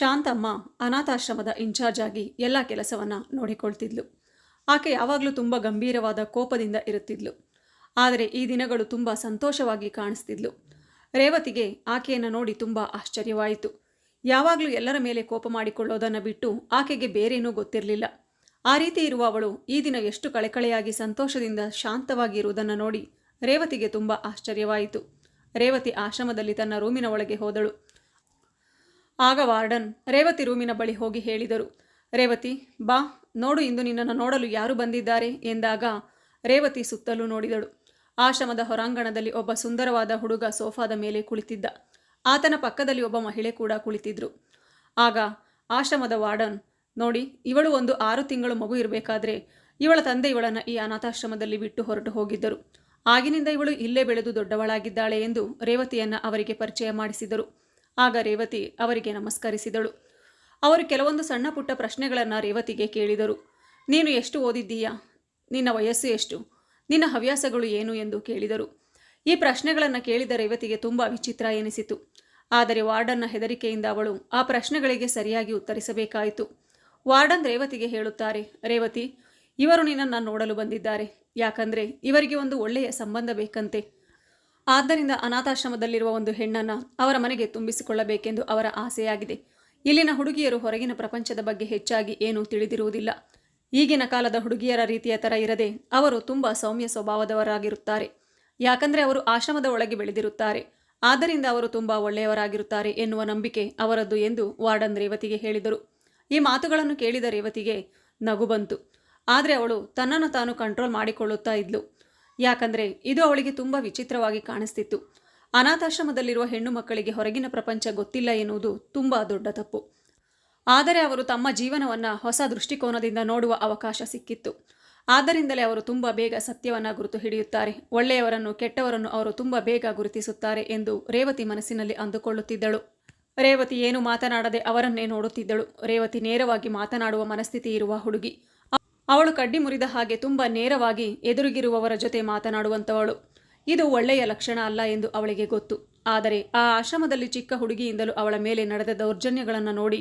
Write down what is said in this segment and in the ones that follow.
Shanthamma ಅನಾಥಾಶ್ರಮದ incharge ಆಗಿ ಎಲ್ಲ ಕೆಲಸವನ್ನು ನೋಡಿಕೊಳ್ತಿದ್ಲು. ಆಕೆ ಯಾವಾಗಲೂ ತುಂಬ ಗಂಭೀರವಾದ ಕೋಪದಿಂದ ಇರುತ್ತಿದ್ಲು. ಆದರೆ ಈ ದಿನಗಳು ತುಂಬ ಸಂತೋಷವಾಗಿ ಕಾಣಿಸ್ತಿದ್ಲು. ರೇವತಿಗೆ ಆಕೆಯನ್ನು ನೋಡಿ ತುಂಬ ಆಶ್ಚರ್ಯವಾಯಿತು. ಯಾವಾಗಲೂ ಎಲ್ಲರ ಮೇಲೆ ಕೋಪ ಮಾಡಿಕೊಳ್ಳೋದನ್ನು ಬಿಟ್ಟು ಆಕೆಗೆ ಬೇರೇನೂ ಗೊತ್ತಿರಲಿಲ್ಲ. ಆ ರೀತಿ ಇರುವ ಅವಳು ಈ ದಿನ ಎಷ್ಟು ಕಳೆಕಳೆಯಾಗಿ ಸಂತೋಷದಿಂದ ಶಾಂತವಾಗಿ ಇರುವುದನ್ನು ನೋಡಿ ರೇವತಿಗೆ ತುಂಬ ಆಶ್ಚರ್ಯವಾಯಿತು. ರೇವತಿ ಆಶ್ರಮದಲ್ಲಿ ತನ್ನ ರೂಮಿನ ಒಳಗೆ ಹೋದಳು. ಆಗ ವಾರ್ಡನ್ ರೇವತಿ ರೂಮಿನ ಬಳಿ ಹೋಗಿ ಹೇಳಿದರು, ರೇವತಿ, ಬಾ, ನೋಡು ಇಂದು ನಿನ್ನನ್ನು ನೋಡಲು ಯಾರು ಬಂದಿದ್ದಾರೆ? ಎಂದಾಗ ರೇವತಿ ಸುತ್ತಲೂ ನೋಡಿದಳು. ಆಶ್ರಮದ ಹೊರಾಂಗಣದಲ್ಲಿ ಒಬ್ಬ ಸುಂದರವಾದ ಹುಡುಗ ಸೋಫಾದ ಮೇಲೆ ಕುಳಿತಿದ್ದ. ಆತನ ಪಕ್ಕದಲ್ಲಿ ಒಬ್ಬ ಮಹಿಳೆ ಕೂಡ ಕುಳಿತಿದ್ರು. ಆಗ ಆಶ್ರಮದ ವಾರ್ಡನ್, ನೋಡಿ, ಇವಳು ಒಂದು ಆರು ತಿಂಗಳು ಮಗು ಇರಬೇಕಾದ್ರೆ ಇವಳ ತಂದೆ ಇವಳನ್ನು ಈ ಅನಾಥಾಶ್ರಮದಲ್ಲಿ ಬಿಟ್ಟು ಹೊರಟು ಹೋಗಿದ್ದರು. ಆಗಿನಿಂದ ಇವಳು ಇಲ್ಲೇ ಬೆಳೆದು ದೊಡ್ಡವಳಾಗಿದ್ದಾಳೆ ಎಂದು ರೇವತಿಯನ್ನು ಅವರಿಗೆ ಪರಿಚಯ ಮಾಡಿಸಿದರು. ಆಗ ರೇವತಿ ಅವರಿಗೆ ನಮಸ್ಕರಿಸಿದಳು. ಅವರು ಕೆಲವೊಂದು ಸಣ್ಣ ಪುಟ್ಟ ಪ್ರಶ್ನೆಗಳನ್ನು ರೇವತಿಗೆ ಕೇಳಿದರು. ನೀನು ಎಷ್ಟು ಓದಿದ್ದೀಯಾ? ನಿನ್ನ ವಯಸ್ಸು ಎಷ್ಟು? ನಿನ್ನ ಹವ್ಯಾಸಗಳು ಏನು? ಎಂದು ಕೇಳಿದರು. ಈ ಪ್ರಶ್ನೆಗಳನ್ನು ಕೇಳಿದ ರೇವತಿಗೆ ತುಂಬ ವಿಚಿತ್ರ ಎನಿಸಿತು. ಆದರೆ ವಾರ್ಡನ್ನ ಹೆದರಿಕೆಯಿಂದ ಅವಳು ಆ ಪ್ರಶ್ನೆಗಳಿಗೆ ಸರಿಯಾಗಿ ಉತ್ತರಿಸಬೇಕಾಯಿತು. ವಾರ್ಡನ್ ರೇವತಿಗೆ ಹೇಳುತ್ತಾರೆ, ರೇವತಿ, ಇವರು ನಿನ್ನನ್ನು ನೋಡಲು ಬಂದಿದ್ದಾರೆ. ಯಾಕಂದರೆ ಇವರಿಗೆ ಒಂದು ಒಳ್ಳೆಯ ಸಂಬಂಧ ಬೇಕಂತೆ. ಆದ್ದರಿಂದ ಅನಾಥಾಶ್ರಮದಲ್ಲಿರುವ ಒಂದು ಹೆಣ್ಣನ್ನು ಅವರ ಮನೆಗೆ ತುಂಬಿಸಿಕೊಳ್ಳಬೇಕೆಂದು ಅವರ ಆಸೆಯಾಗಿದೆ. ಇಲ್ಲಿನ ಹುಡುಗಿಯರು ಹೊರಗಿನ ಪ್ರಪಂಚದ ಬಗ್ಗೆ ಹೆಚ್ಚಾಗಿ ಏನೂ ತಿಳಿದಿರುವುದಿಲ್ಲ. ಈಗಿನ ಕಾಲದ ಹುಡುಗಿಯರ ರೀತಿಯ ಥರ ಇರದೆ ಅವರು ತುಂಬ ಸೌಮ್ಯ ಸ್ವಭಾವದವರಾಗಿರುತ್ತಾರೆ. ಯಾಕಂದರೆ ಅವರು ಆಶ್ರಮದ ಒಳಗೆ ಬೆಳೆದಿರುತ್ತಾರೆ. ಆದ್ದರಿಂದ ಅವರು ತುಂಬ ಒಳ್ಳೆಯವರಾಗಿರುತ್ತಾರೆ ಎನ್ನುವ ನಂಬಿಕೆ ಅವರದ್ದು ಎಂದು ವಾರ್ಡನ್ ರೇವತಿಗೆ ಹೇಳಿದರು. ಈ ಮಾತುಗಳನ್ನು ಕೇಳಿದ ರೇವತಿಗೆ ನಗು ಬಂತು. ಆದರೆ ಅವಳು ತನ್ನನ್ನು ತಾನು ಕಂಟ್ರೋಲ್ ಮಾಡಿಕೊಳ್ಳುತ್ತಾ ಇದ್ಲು. ಯಾಕಂದರೆ ಇದು ಅವಳಿಗೆ ತುಂಬ ವಿಚಿತ್ರವಾಗಿ ಕಾಣಿಸ್ತಿತ್ತು. ಅನಾಥಾಶ್ರಮದಲ್ಲಿರುವ ಹೆಣ್ಣು ಮಕ್ಕಳಿಗೆ ಹೊರಗಿನ ಪ್ರಪಂಚ ಗೊತ್ತಿಲ್ಲ ಎನ್ನುವುದು ತುಂಬಾ ದೊಡ್ಡ ತಪ್ಪು. ಆದರೆ ಅವರು ತಮ್ಮ ಜೀವನವನ್ನು ಹೊಸ ದೃಷ್ಟಿಕೋನದಿಂದ ನೋಡುವ ಅವಕಾಶ ಸಿಕ್ಕಿತ್ತು. ಆದ್ದರಿಂದಲೇ ಅವರು ತುಂಬ ಬೇಗ ಸತ್ಯವನ್ನು ಗುರುತು ಹಿಡಿಯುತ್ತಾರೆ. ಒಳ್ಳೆಯವರನ್ನು ಕೆಟ್ಟವರನ್ನು ಅವರು ತುಂಬ ಬೇಗ ಗುರುತಿಸುತ್ತಾರೆ ಎಂದು ರೇವತಿ ಮನಸ್ಸಿನಲ್ಲಿ ಅಂದುಕೊಳ್ಳುತ್ತಿದ್ದಳು. ರೇವತಿ ಏನು ಮಾತನಾಡದೆ ಅವರನ್ನೇ ನೋಡುತ್ತಿದ್ದಳು. ರೇವತಿ ನೇರವಾಗಿ ಮಾತನಾಡುವ ಮನಸ್ಥಿತಿ ಇರುವ ಹುಡುಗಿ. ಅವಳು ಕಡ್ಡಿ ಮುರಿದ ಹಾಗೆ ತುಂಬ ನೇರವಾಗಿ ಎದುರಿಗಿರುವವರ ಜೊತೆ ಮಾತನಾಡುವಂಥವಳು ಇದು ಒಳ್ಳೆಯ ಲಕ್ಷಣ ಅಲ್ಲ ಎಂದು ಅವಳಿಗೆ ಗೊತ್ತು. ಆದರೆ ಆ ಆಶ್ರಮದಲ್ಲಿ ಚಿಕ್ಕ ಹುಡುಗಿಯಿಂದಲೂ ಅವಳ ಮೇಲೆ ನಡೆದ ದೌರ್ಜನ್ಯಗಳನ್ನು ನೋಡಿ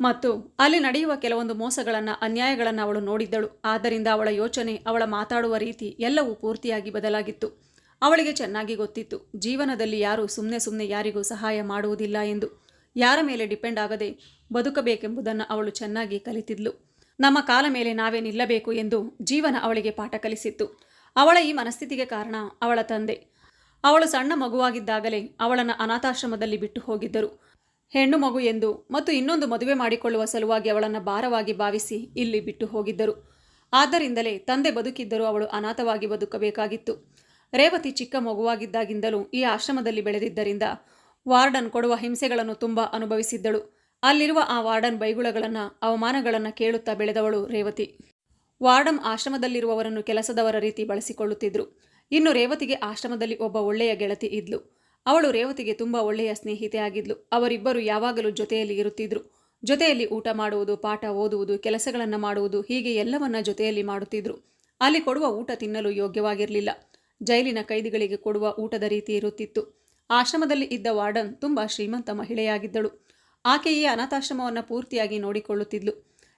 ಮತ್ತು ಅಲ್ಲಿ ನಡೆಯುವ ಕೆಲವೊಂದು ಮೋಸಗಳನ್ನು, ಅನ್ಯಾಯಗಳನ್ನು ಅವಳು ನೋಡಿದ್ದಳು. ಆದ್ದರಿಂದ ಅವಳ ಯೋಚನೆ, ಅವಳ ಮಾತಾಡುವ ರೀತಿ ಎಲ್ಲವೂ ಪೂರ್ತಿಯಾಗಿ ಬದಲಾಗಿತ್ತು. ಅವಳಿಗೆ ಚೆನ್ನಾಗಿ ಗೊತ್ತಿತ್ತು. ಜೀವನದಲ್ಲಿ ಯಾರೂ ಸುಮ್ಮನೆ ಸುಮ್ಮನೆ ಯಾರಿಗೂ ಸಹಾಯ ಮಾಡುವುದಿಲ್ಲ ಎಂದು. ಯಾರ ಮೇಲೆ ಡಿಪೆಂಡ್ ಆಗದೆ ಬದುಕಬೇಕೆಂಬುದನ್ನು ಅವಳು ಚೆನ್ನಾಗಿ ಕಲಿತಿದ್ಲು. ನಮ್ಮ ಕಾಲ ಮೇಲೆ ನಾವೇ ನಿಲ್ಲಬೇಕು ಎಂದು ಜೀವನ ಅವಳಿಗೆ ಪಾಠ ಕಲಿಸಿತ್ತು. ಅವಳ ಈ ಮನಸ್ಥಿತಿಗೆ ಕಾರಣ ಅವಳ ತಂದೆ. ಅವಳು ಸಣ್ಣ ಮಗುವಾಗಿದ್ದಾಗಲೇ ಅವಳನ್ನು ಅನಾಥಾಶ್ರಮದಲ್ಲಿ ಬಿಟ್ಟು ಹೋಗಿದ್ದರು. ಹೆಣ್ಣು ಮಗು ಎಂದು ಮತ್ತು ಇನ್ನೊಂದು ಮದುವೆ ಮಾಡಿಕೊಳ್ಳುವ ಸಲುವಾಗಿ ಅವಳನ್ನು ಭಾರವಾಗಿ ಭಾವಿಸಿ ಇಲ್ಲಿ ಬಿಟ್ಟು ಹೋಗಿದ್ದರು. ಆದ್ದರಿಂದಲೇ ತಂದೆ ಬದುಕಿದ್ದರೂ ಅವಳು ಅನಾಥವಾಗಿ ಬದುಕಬೇಕಾಗಿತ್ತು. ರೇವತಿ ಚಿಕ್ಕ ಮಗುವಾಗಿದ್ದಾಗಿಂದಲೂ ಈ ಆಶ್ರಮದಲ್ಲಿ ಬೆಳೆದಿದ್ದರಿಂದ ವಾರ್ಡನ್ ಕೊಡುವ ಹಿಂಸೆಗಳನ್ನು ತುಂಬ ಅನುಭವಿಸಿದ್ದಳು. ಅಲ್ಲಿರುವ ಆ ವಾರ್ಡನ್ ಬೈಗುಳಗಳನ್ನ, ಅವಮಾನಗಳನ್ನು ಕೇಳುತ್ತಾ ಬೆಳೆದವಳು ರೇವತಿ. ವಾರ್ಡನ್ ಆಶ್ರಮದಲ್ಲಿರುವವರನ್ನು ಕೆಲಸದವರ ರೀತಿ ಬಳಸಿಕೊಳ್ಳುತ್ತಿದ್ದರು ಇನ್ನು ರೇವತಿಗೆ ಆಶ್ರಮದಲ್ಲಿ ಒಬ್ಬ ಒಳ್ಳೆಯ ಗೆಳತಿ ಇದ್ಲು. ಅವಳು ರೇವತಿಗೆ ತುಂಬ ಒಳ್ಳೆಯ ಸ್ನೇಹಿತೆ ಆಗಿದ್ಲು. ಅವರಿಬ್ಬರು ಯಾವಾಗಲೂ ಜೊತೆಯಲ್ಲಿ ಇರುತ್ತಿದ್ರು. ಜೊತೆಯಲ್ಲಿ ಊಟ ಮಾಡುವುದು, ಪಾಠ ಓದುವುದು, ಕೆಲಸಗಳನ್ನು ಮಾಡುವುದು, ಹೀಗೆ ಎಲ್ಲವನ್ನ ಜೊತೆಯಲ್ಲಿ ಮಾಡುತ್ತಿದ್ರು. ಅಲ್ಲಿ ಕೊಡುವ ಊಟ ತಿನ್ನಲು ಯೋಗ್ಯವಾಗಿರಲಿಲ್ಲ. ಜೈಲಿನ ಕೈದಿಗಳಿಗೆ ಕೊಡುವ ಊಟದ ರೀತಿ ಇರುತ್ತಿತ್ತು. ಆಶ್ರಮದಲ್ಲಿ ಇದ್ದ ವಾರ್ಡನ್ ತುಂಬ ಶ್ರೀಮಂತ ಮಹಿಳೆಯಾಗಿದ್ದಳು. ಆಕೆ ಈ ಅನಾಥಾಶ್ರಮವನ್ನು ಪೂರ್ತಿಯಾಗಿ ನೋಡಿಕೊಳ್ಳುತ್ತಿದ್ಲು.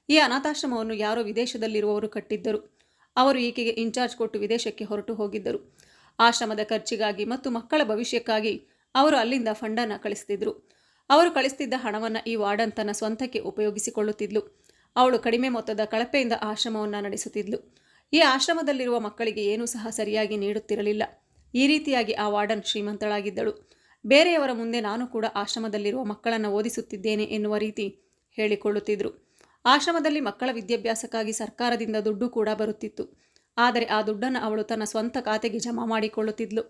ಈ ಅನಾಥಾಶ್ರಮವನ್ನು ಯಾರೋ ವಿದೇಶದಲ್ಲಿರುವವರು ಕಟ್ಟಿದ್ದರು. ಅವರು ಈಕೆಗೆ ಇನ್ಚಾರ್ಜ್ ಕೊಟ್ಟು ವಿದೇಶಕ್ಕೆ ಹೊರಟು ಹೋಗಿದ್ದರು. ಆಶ್ರಮದ ಖರ್ಚಿಗಾಗಿ ಮತ್ತು ಮಕ್ಕಳ ಭವಿಷ್ಯಕ್ಕಾಗಿ ಅವರು ಅಲ್ಲಿಂದ ಫಂಡನ್ನು ಕಳಿಸ್ತಿದ್ರು. ಅವರು ಕಳಿಸ್ತಿದ್ದ ಹಣವನ್ನು ಈ ವಾರ್ಡನ್ ತನ್ನ ಸ್ವಂತಕ್ಕೆ ಉಪಯೋಗಿಸಿಕೊಳ್ಳುತ್ತಿದ್ಲು. ಅವಳು ಕಡಿಮೆ ಮೊತ್ತದ ಕಳಪೆಯಿಂದ ಆಶ್ರಮವನ್ನು ನಡೆಸುತ್ತಿದ್ಲು. ಈ ಆಶ್ರಮದಲ್ಲಿರುವ ಮಕ್ಕಳಿಗೆ ಏನೂ ಸಹ ಸರಿಯಾಗಿ ನೀಡುತ್ತಿರಲಿಲ್ಲ. ಈ ರೀತಿಯಾಗಿ ಆ ವಾರ್ಡನ್ ಶ್ರೀಮಂತಳಾಗಿದ್ದಳು. ಬೇರೆಯವರ ಮುಂದೆ ನಾನು ಕೂಡ ಆಶ್ರಮದಲ್ಲಿರುವ ಮಕ್ಕಳನ್ನು ಓದಿಸುತ್ತಿದ್ದೇನೆ ಎನ್ನುವ ರೀತಿ ಹೇಳಿಕೊಳ್ಳುತ್ತಿದ್ದರು ಆಶ್ರಮದಲ್ಲಿ ಮಕ್ಕಳ ವಿದ್ಯಾಭ್ಯಾಸಕ್ಕಾಗಿ ಸರ್ಕಾರದಿಂದ ದುಡ್ಡು ಕೂಡ ಬರುತ್ತಿತ್ತು. ಆದರೆ ಆ ದುಡ್ಡನ್ನು ಅವಳು ತನ್ನ ಸ್ವಂತ ಖಾತೆಗೆ ಜಮಾ ಮಾಡಿಕೊಳ್ಳುತ್ತಿದ್ಲು.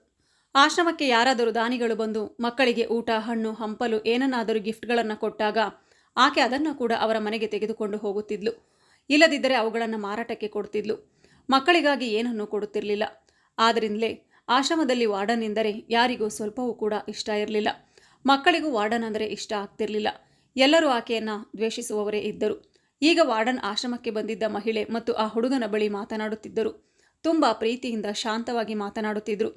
ಆಶ್ರಮಕ್ಕೆ ಯಾರಾದರೂ ದಾನಿಗಳು ಬಂದು ಮಕ್ಕಳಿಗೆ ಊಟ, ಹಣ್ಣು, ಹಂಪಲು ಏನನ್ನಾದರೂ ಗಿಫ್ಟ್ಗಳನ್ನು ಕೊಟ್ಟಾಗ ಆಕೆ ಅದನ್ನು ಕೂಡ ಅವರ ಮನೆಗೆ ತೆಗೆದುಕೊಂಡು ಹೋಗುತ್ತಿದ್ಲು. ಇಲ್ಲದಿದ್ದರೆ ಅವುಗಳನ್ನು ಮಾರಾಟಕ್ಕೆ ಕೊಡ್ತಿದ್ಲು. ಮಕ್ಕಳಿಗಾಗಿ ಏನನ್ನೂ ಕೊಡುತ್ತಿರಲಿಲ್ಲ. ಆದ್ದರಿಂದಲೇ ಆಶ್ರಮದಲ್ಲಿ ವಾರ್ಡನ್ ಎಂದರೆ ಯಾರಿಗೂ ಸ್ವಲ್ಪವೂ ಕೂಡ ಇಷ್ಟ ಇರಲಿಲ್ಲ. ಮಕ್ಕಳಿಗೂ ವಾರ್ಡನ್ ಅಂದರೆ ಇಷ್ಟ ಆಗ್ತಿರಲಿಲ್ಲ. ಎಲ್ಲರೂ ಆಕೆಯನ್ನು ದ್ವೇಷಿಸುವವರೇ ಇದ್ದರು. ಈಗ ವಾರ್ಡನ್ ಆಶ್ರಮಕ್ಕೆ ಬಂದಿದ್ದ ಮಹಿಳೆ ಮತ್ತು ಆ ಹುಡುಗನ ಬಳಿ ಮಾತನಾಡುತ್ತಿದ್ದರು. ತುಂಬ ಪ್ರೀತಿಯಿಂದ ಶಾಂತವಾಗಿ ಮಾತನಾಡುತ್ತಿದ್ದರು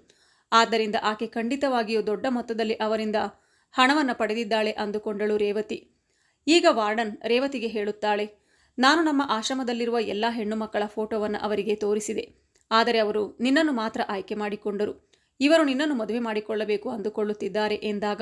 ಆದ್ದರಿಂದ ಆಕೆ ಖಂಡಿತವಾಗಿಯೂ ದೊಡ್ಡ ಮೊತ್ತದಲ್ಲಿ ಅವರಿಂದ ಹಣವನ್ನು ಪಡೆದಿದ್ದಾಳೆ ಅಂದುಕೊಂಡಳು ರೇವತಿ. ಈಗ ವಾರ್ಡನ್ ರೇವತಿಗೆ ಹೇಳುತ್ತಾಳೆ, ನಾನು ನಮ್ಮ ಆಶ್ರಮದಲ್ಲಿರುವ ಎಲ್ಲ ಹೆಣ್ಣು ಮಕ್ಕಳ ಫೋಟೋವನ್ನು ಅವರಿಗೆ ತೋರಿಸಿದೆ. ಆದರೆ ಅವರು ನಿನ್ನನ್ನು ಮಾತ್ರ ಆಯ್ಕೆ ಮಾಡಿಕೊಂಡರು. ಇವರು ನಿನ್ನನ್ನು ಮದುವೆ ಮಾಡಿಕೊಳ್ಳಬೇಕು ಅಂದುಕೊಳ್ಳುತ್ತಿದ್ದಾರೆ ಎಂದಾಗ